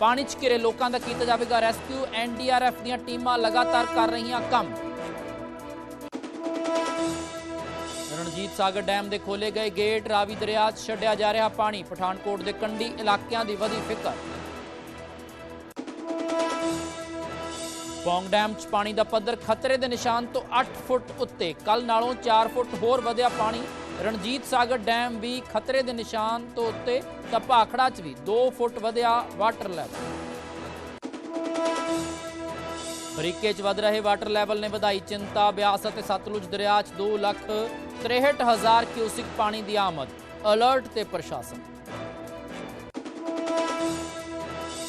ਪਾਣੀ 'ਚ ਘਿਰੇ ਲੋਕਾਂ ਦਾ ਕੀਤਾ ਜਾਵੇਗਾ ਰੈਸਕਿਊ ਐਨਡੀਆਰਐਫ ਦੀਆਂ ਟੀਮਾਂ ਲਗਾਤਾਰ ਕਰ ਰਹੀਆਂ ਕੰਮ। ਰਣਜੀਤ ਸਾਗਰ ਡੈਮ ਦੇ ਖੋਲੇ ਗਏ ਗੇਟ, ਰਾਵੀ ਦਰਿਆ 'ਚ ਛੱਡਿਆ ਜਾ ਰਿਹਾ ਪਾਣੀ। ਪਠਾਨਕੋਟ ਦੇ ਕੰਢੀ ਇਲਾਕਿਆਂ ਦੀ ਵਧੀ ਫਿਕਰ। ਪੌਂਗ ਡੈਮ 'ਚ ਪਾਣੀ ਦਾ ਪੱਧਰ ਖਤਰੇ ਦੇ ਨਿਸ਼ਾਨ ਤੋਂ 8 ਫੁੱਟ ਉੱਤੇ। ਕੱਲ ਨਾਲੋਂ 4 ਫੁੱਟ ਹੋਰ ਵਧਿਆ ਪਾਣੀ। ਰਣਜੀਤ ਸਾਗਰ ਡੈਮ ਵੀ ਖਤਰੇ ਦੇ ਨਿਸ਼ਾਨ ਤੋਂ ਉੱਤੇ ਤਾਂ ਭਾਖੜਾ 'ਚ ਵੀ 2 ਫੁੱਟ ਵਧਿਆ ਵਾਟਰ ਲੈਵਲ ਬਰੀਕੇ 'ਚ ਵਧ ਰਹੇ ਵਾਟਰ ਲੈਵਲ ਨੇ ਵਧਾਈ ਚਿੰਤਾ, ਬਿਆਸ ਅਤੇ ਸਤਲੁਜ ਦਰਿਆ 'ਚ 2 ਲੱਖ 63000 ਕਿਊਸਿਕ ਪਾਣੀ ਦੀ ਆਮਦ, ਅਲਰਟ ਤੇ ਪ੍ਰਸ਼ਾਸਨ।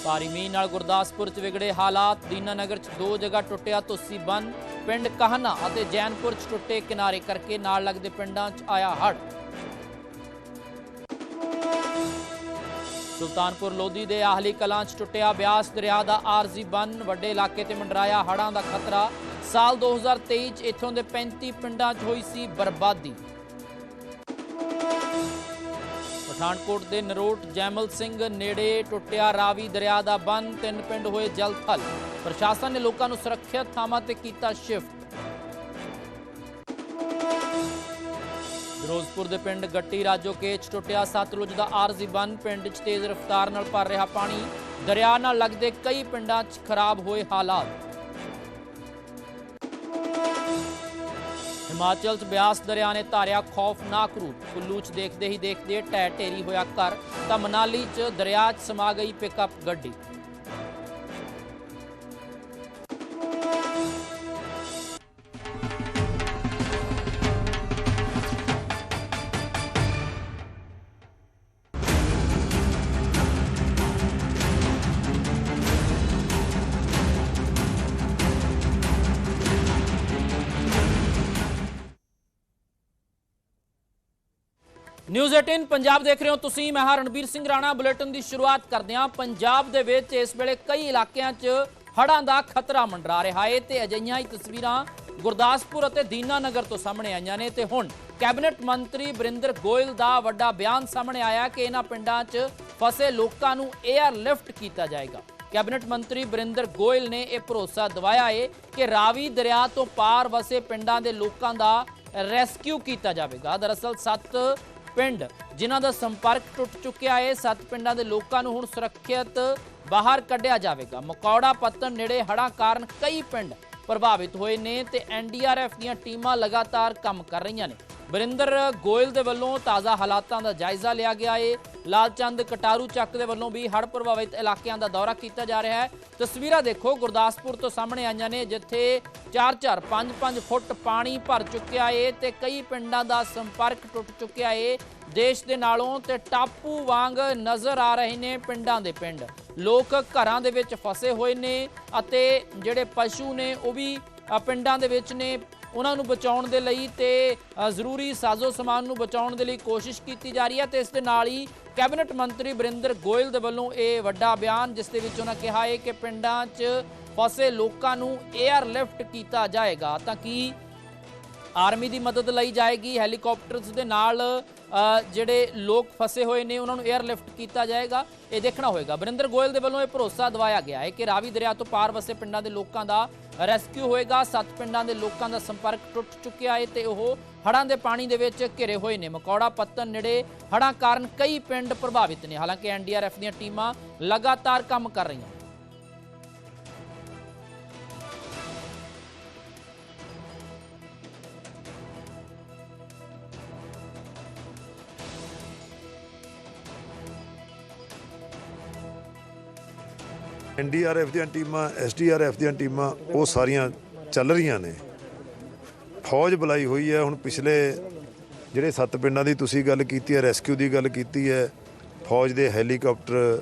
ਭਾਰੀ ਮੀਂਹ ਨਾਲ ਗੁਰਦਾਸਪੁਰ 'ਚ ਵਿਗੜੇ ਹਾਲਾਤ ਦੀਨਾਨਗਰ 'ਚ ਦੋ ਜਗ੍ਹਾ ਟੁੱਟਿਆ ਤੁਸੀ ਬੰਨ ਪਿੰਡ ਕਾਹਨਾ ਅਤੇ ਜੈਨਪੁਰ 'ਚ ਟੁੱਟੇ ਕਿਨਾਰੇ ਕਰਕੇ ਨਾਲ ਲੱਗਦੇ ਪਿੰਡਾਂ 'ਚ ਆਇਆ ਹੜ੍ਹ। ਸੁਲਤਾਨਪੁਰ ਲੋਧੀ ਦੇ ਆਹਲੀ ਕਲਾਂ 'ਚ ਟੁੱਟਿਆ ਬਿਆਸ ਦਰਿਆ ਦਾ ਆਰਜ਼ੀ ਬੰਨ, ਵੱਡੇ ਇਲਾਕੇ ਤੇ ਮੰਡਰਾਇਆ ਹੜ੍ਹਾਂ ਦਾ ਖਤਰਾ। ਸਾਲ 2023 'ਚ ਇੱਥੋਂ ਦੇ 35 ਪਿੰਡਾਂ 'ਚ ਹੋਈ ਸੀ ਬਰਬਾਦੀ। ਪਠਾਨਕੋਟ ਦੇ ਨਰੋਟ ਜੈਮਲ ਸਿੰਘ ਨੇੜੇ ਟੁੱਟਿਆ ਰਾਵੀ ਦਰਿਆ ਦਾ ਬੰਨ, ਤਿੰਨ ਪਿੰਡ ਹੋਏ ਜਲ ਥਲ ਪ੍ਰਸ਼ਾਸਨ ਨੇ ਲੋਕਾਂ ਨੂੰ ਸੁਰੱਖਿਅਤ ਥਾਵਾਂ ਤੇ ਕੀਤਾ ਸ਼ਿਫਟ ਫਿਰੋਜ਼ਪੁਰ ਦੇ ਪਿੰਡ ਗੱਟੀ ਰਾਜੋਕੇ 'ਚ ਟੁੱਟਿਆ, ਸਤਲੁਜ ਦਾ ਆਰਜ਼ੀ ਬੰਨ ਪਿੰਡ 'ਚ ਤੇਜ਼ ਰਫ਼ਤਾਰ ਨਾਲ ਭਰ ਰਿਹਾ ਪਾਣੀ। ਦਰਿਆ ਨਾਲ ਲੱਗਦੇ ਕਈ ਪਿੰਡਾਂ 'ਚ ਖਰਾਬ ਹੋਏ ਹਾਲਾਤ। ਹਿਮਾਚਲ 'ਚ ਬਿਆਸ ਦਰਿਆ ਨੇ ਧਾਰਿਆ ਖੌਫਨਾਕ ਰੂਪ। ਕੁੱਲੂ 'ਚ ਦੇਖਦੇ ਹੀ ਦੇਖਦੇ ਢਹਿ ਢੇਰੀ ਹੋਇਆ ਘਰ। ਤਾਂ ਮਨਾਲੀ 'ਚ ਦਰਿਆ 'ਚ ਸਮਾ ਗਈ ਪਿਕਅਪ ਗੱਡੀ। ਨਿਊਜ਼ 18 ਪੰਜਾਬ ਦੇਖ ਰਹੇ ਹੋ ਤੁਸੀਂ, ਮੈਂ ਹਾਂ ਰਣਬੀਰ ਸਿੰਘ ਰਾਣਾ। ਬੁਲੇਟਿਨ ਦੀ ਸ਼ੁਰੂਆਤ ਕਰਦੇ ਹਾਂ। ਪੰਜਾਬ ਦੇ ਵਿੱਚ ਇਸ ਵੇਲੇ ਕਈ ਇਲਾਕਿਆਂ 'ਚ ਹੜ੍ਹਾਂ ਦਾ ਖਤਰਾ ਮੰਡਰਾ ਰਿਹਾ ਹੈ ਤੇ ਅਜਿਹੀਆਂ ਹੀ ਤਸਵੀਰਾਂ ਗੁਰਦਾਸਪੁਰ ਅਤੇ ਦੀਨਾਨਗਰ ਤੋਂ ਸਾਹਮਣੇ ਆਈਆਂ ਨੇ ਤੇ ਹੁਣ ਕੈਬਨਿਟ ਮੰਤਰੀ ਬਰਿੰਦਰ ਗੋਇਲ ਦਾ ਵੱਡਾ ਬਿਆਨ ਸਾਹਮਣੇ ਆਇਆ ਕਿ ਇਹਨਾਂ ਪਿੰਡਾਂ 'ਚ ਫਸੇ ਲੋਕਾਂ ਨੂੰ 에ਅਰ ਲਿਫਟ ਕੀਤਾ ਜਾਏਗਾ। ਕੈਬਨਿਟ ਮੰਤਰੀ ਬਰਿੰਦਰ ਗੋਇਲ ਨੇ ਇਹ ਭਰੋਸਾ ਦਿਵਾਇਆ ਏ ਕਿ ਰਾਵੀ ਦਰਿਆ ਤੋਂ ਪਾਰ ਵਸੇ ਪਿੰਡਾਂ ਦੇ ਲੋਕਾਂ ਦਾ ਰੈਸਕਿਊ ਕੀਤਾ ਜਾਵੇਗਾ। ਦਰਅਸਲ ਸੱਤ ਪਿੰਡ, ਜਿਨ੍ਹਾਂ ਦਾ ਸੰਪਰਕ ਟੁੱਟ ਚੁੱਕਿਆ ਹੈ ਸੱਤ ਪਿੰਡਾਂ ਦੇ ਲੋਕਾਂ ਨੂੰ ਹੁਣ ਸੁਰੱਖਿਅਤ ਬਾਹਰ ਕੱਢਿਆ ਜਾਵੇਗਾ। ਮਕੌੜਾ ਪੱਤਨ ਨੇੜੇ ਹੜ੍ਹਾਂ ਕਾਰਨ ਕਈ ਪਿੰਡ ਪ੍ਰਭਾਵਿਤ ਹੋਏ ਨੇ ਤੇ ਐਨਡੀਆਰਐਫ ਦੀਆਂ ਟੀਮਾਂ ਲਗਾਤਾਰ ਕੰਮ ਕਰ ਰਹੀਆਂ ਨੇ। ਵਰਿੰਦਰ ਗੋਇਲ ਦੇ ਵੱਲੋਂ ਤਾਜ਼ਾ ਹਾਲਾਤਾਂ ਦਾ ਜਾਇਜ਼ਾ ਲਿਆ ਗਿਆ ਏ। ਲਾਲਚੰਦ ਕਟਾਰੂ ਚੱਕ ਦੇ ਵੱਲੋਂ ਵੀ ਹੜ੍ਹ ਪ੍ਰਭਾਵਿਤ ਇਲਾਕਿਆਂ ਦਾ ਦੌਰਾ ਕੀਤਾ ਜਾ ਰਿਹਾ ਹੈ। ਤਸਵੀਰਾਂ ਦੇਖੋ, ਗੁਰਦਾਸਪੁਰ ਤੋਂ ਸਾਹਮਣੇ ਆਈਆਂ ਨੇ, ਜਿੱਥੇ 4-4 5-5 ਫੁੱਟ ਪਾਣੀ ਭਰ ਚੁੱਕਿਆ ਏ ਤੇ ਕਈ ਪਿੰਡਾਂ ਦਾ ਸੰਪਰਕ ਟੁੱਟ ਚੁੱਕਿਆ ਏ। ਦੇਸ਼ ਦੇ ਨਾਲੋਂ ਤੇ ਟਾਪੂ ਵਾਂਗ ਨਜ਼ਰ ਆ ਰਹੇ ਨੇ ਪਿੰਡਾਂ ਦੇ ਪਿੰਡ। ਲੋਕ ਘਰਾਂ ਦੇ ਵਿੱਚ ਫਸੇ ਹੋਏ ਨੇ ਅਤੇ ਜਿਹੜੇ ਪਸ਼ੂ ਨੇ, ਉਹ ਵੀ ਪਿੰਡਾਂ ਦੇ ਵਿੱਚ ਨੇ। ਉਹਨਾਂ ਨੂੰ ਬਚਾਉਣ ਦੇ ਲਈ ਤੇ ਜ਼ਰੂਰੀ ਸਾਜ਼ੋ ਸਮਾਨ ਨੂੰ ਬਚਾਉਣ ਦੇ ਲਈ ਕੋਸ਼ਿਸ਼ ਕੀਤੀ ਜਾ ਰਹੀ ਹੈ ਤੇ ਇਸ ਦੇ ਨਾਲ ਹੀ ਕੈਬਨਿਟ ਮੰਤਰੀ ਬਰਿੰਦਰ ਗੋਇਲ ਦੇ ਵੱਲੋਂ ਇਹ ਵੱਡਾ ਬਿਆਨ, ਜਿਸ ਦੇ ਵਿੱਚ ਉਹਨਾਂ ਕਿਹਾ ਹੈ ਕਿ ਪਿੰਡਾਂ 'ਚ ਫਸੇ ਲੋਕਾਂ ਨੂੰ 에ਅਰ ਲਿਫਟ ਕੀਤਾ ਜਾਏਗਾ। ਤਾਂ ਕਿ ਆਰਮੀ ਦੀ ਮਦਦ ਲਈ ਜਾਏਗੀ? ਹੈਲੀਕਾਪਟਰਸ ਦੇ ਨਾਲ ਜਿਹੜੇ ਲੋਕ ਫਸੇ ਹੋਏ ਨੇ, ਉਹਨਾਂ ਨੂੰ 에ਅਰ ਲਿਫਟ ਕੀਤਾ ਜਾਏਗਾ? ਇਹ ਦੇਖਣਾ ਹੋਏਗਾ। ਬਰਿੰਦਰ ਗੋਇਲ ਦੇ ਵੱਲੋਂ ਇਹ ਭਰੋਸਾ ਦਿਵਾਇਆ ਗਿਆ ਹੈ ਕਿ ਰਾਵੀ ਦਰਿਆ ਤੋਂ ਪਾਰ ਵਸੇ ਪਿੰਡਾਂ ਦੇ ਲੋਕਾਂ ਦਾ ਰੈਸਕਿਊ ਹੋਏਗਾ। ਸੱਤ ਪਿੰਡਾਂ ਦੇ ਲੋਕਾਂ ਦਾ ਸੰਪਰਕ ਟੁੱਟ ਚੁੱਕਿਆ ਹੈ ਤੇ ਉਹ ਹੜ੍ਹਾਂ ਦੇ ਪਾਣੀ ਦੇ ਵਿੱਚ ਘਿਰੇ ਹੋਏ ਨੇ। ਮਕੌੜਾ, ਪੱਤਨ ਨੇੜੇ ਹੜ੍ਹਾਂ ਕਾਰਨ ਕਈ ਪਿੰਡ ਪ੍ਰਭਾਵਿਤ ਨੇ। ਹਾਲਾਂਕਿ ਐਨਡੀਆਰਐਫ ਦੀਆਂ ਟੀਮਾਂ ਲਗਾਤਾਰ ਕੰਮ ਕਰ ਰਹੀਆਂ ਐਨਡੀਆਰਐਫ ਦੀਆਂ ਟੀਮਾਂ ਐਸਡੀਆਰਐਫ ਦੀਆਂ ਟੀਮਾਂ, ਉਹ ਸਾਰੀਆਂ ਚੱਲ ਰਹੀਆਂ ਨੇ। ਫੌਜ ਬੁਲਾਈ ਹੋਈ ਹੈ, ਹੁਣ ਪਿਛਲੇ ਜਿਹੜੇ ਸੱਤ ਪਿੰਡਾਂ ਦੀ ਤੁਸੀਂ ਗੱਲ ਕੀਤੀ ਹੈ, ਰੈਸਕਿਊ ਦੀ ਗੱਲ ਕੀਤੀ ਹੈ, ਫੌਜ ਦੇ ਹੈਲੀਕਾਪਟਰ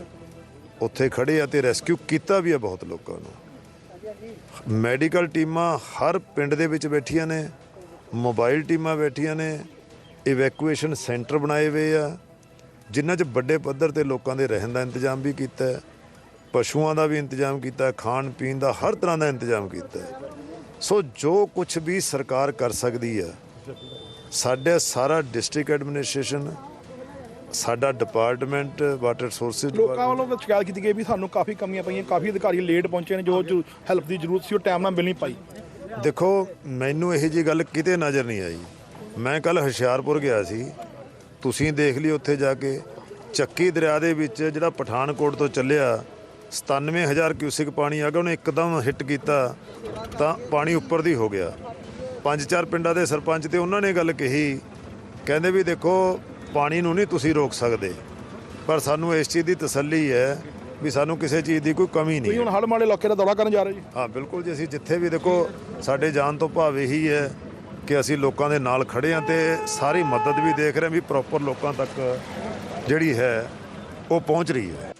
ਉੱਥੇ ਖੜੇ ਆ ਤੇ ਰੈਸਕਿਊ ਕੀਤਾ ਵੀ ਹੈ ਬਹੁਤ ਲੋਕਾਂ ਨੂੰ। ਮੈਡੀਕਲ ਟੀਮਾਂ ਹਰ ਪਿੰਡ ਦੇ ਵਿੱਚ ਬੈਠੀਆਂ ਨੇ, ਮੋਬਾਈਲ ਟੀਮਾਂ ਬੈਠੀਆਂ ਨੇ, ਇਵੈਕੂਏਸ਼ਨ ਸੈਂਟਰ ਬਣਾਏ ਹੋਏ ਆ, ਜਿਨ੍ਹਾਂ 'ਚ ਵੱਡੇ ਪੱਧਰ ਤੇ ਲੋਕਾਂ ਦੇ ਰਹਿਣ ਦਾ ਇੰਤਜ਼ਾਮ ਵੀ ਕੀਤਾ ਹੈ। ਪਸ਼ੂਆਂ ਦਾ ਵੀ ਇੰਤਜ਼ਾਮ ਕੀਤਾ ਖਾਣ ਪੀਣ ਦਾ ਹਰ ਤਰ੍ਹਾਂ ਦਾ ਇੰਤਜ਼ਾਮ ਕੀਤਾ। ਸੋ ਜੋ ਕੁਝ ਵੀ ਸਰਕਾਰ ਕਰ ਸਕਦੀ ਹੈ ਸਾਡੇ ਸਾਰਾ ਡਿਸਟ੍ਰਿਕਟ ਐਡਮਿਨਿਸਟ੍ਰੇਸ਼ਨ ਸਾਡਾ ਡਿਪਾਰਟਮੈਂਟ ਵਾਟਰ ਰਿਸੋਰਸਿਸ ਲੋਕਾਂ ਵੱਲੋਂ ਸ਼ਿਕਾਇਤ ਕੀਤੀ ਗਈ ਵੀ ਸਾਨੂੰ ਕਾਫੀ ਕਮੀਆਂ ਪਈਆਂ ਕਾਫੀ ਅਧਿਕਾਰੀ ਲੇਟ ਪਹੁੰਚੇ ਨੇ ਜੋ ਜੋ ਹੈਲਪ ਦੀ ਜ਼ਰੂਰਤ ਸੀ ਉਹ ਟਾਈਮ ਨਾਲ ਮਿਲ ਨਹੀਂ ਪਾਈ। ਦੇਖੋ ਮੈਨੂੰ ਇਹ ਜੀ ਗੱਲ ਕਿਤੇ ਨਜ਼ਰ ਨਹੀਂ ਆਈ। ਮੈਂ ਕੱਲ ਹੁਸ਼ਿਆਰਪੁਰ ਗਿਆ ਸੀ। ਤੁਸੀਂ ਦੇਖ ਲਈ ਉੱਥੇ ਜਾ ਕੇ। ਚੱਕੀ ਦਰਿਆ ਦੇ ਵਿੱਚ ਜਿਹੜਾ ਪਠਾਨਕੋਟ ਤੋਂ ਚੱਲਿਆ 97000 ਕਿਊਸਿਕ ਪਾਣੀ ਆ ਗਿਆ ਉਹਨੇ ਇੱਕਦਮ ਹਿੱਟ ਕੀਤਾ ਤਾਂ ਪਾਣੀ ਉੱਪਰ ਦੀ ਹੋ ਗਿਆ। ਪੰਜ ਚਾਰ ਪਿੰਡਾਂ ਦੇ ਸਰਪੰਚ ਤੇ ਉਹਨਾਂ ਨੇ ਗੱਲ ਕਹੀ ਕਹਿੰਦੇ ਵੀ ਦੇਖੋ ਪਾਣੀ ਨੂੰ ਨਹੀਂ ਤੁਸੀਂ ਰੋਕ ਸਕਦੇ ਪਰ ਸਾਨੂੰ ਇਸ ਚੀਜ਼ ਦੀ ਤਸੱਲੀ ਹੈ ਵੀ ਸਾਨੂੰ ਕਿਸੇ ਚੀਜ਼ ਦੀ ਕੋਈ ਕਮੀ ਨਹੀਂ ਤੁਸੀਂ ਹੁਣ ਹੜ੍ਹ ਮਾਲੇ ਇਲਾਕੇ ਦਾ ਦੌਰਾ ਕਰਨ ਜਾ ਰਹੇ ਜੀ। ਹਾਂ ਬਿਲਕੁਲ ਜੀ ਅਸੀਂ ਜਿੱਥੇ ਵੀ ਦੇਖੋ ਸਾਡੇ ਜਾਣ ਤੋਂ ਭਾਵ ਇਹੀ ਹੈ ਕਿ ਅਸੀਂ ਲੋਕਾਂ ਦੇ ਨਾਲ ਖੜੇ ਹਾਂ ਤੇ ਸਾਰੀ ਮਦਦ ਵੀ ਦੇਖ ਰਹੇ ਹਾਂ ਵੀ ਪ੍ਰੋਪਰ ਲੋਕਾਂ ਤੱਕ ਜਿਹੜੀ ਹੈ ਉਹ ਪਹੁੰਚ ਰਹੀ ਹੈ।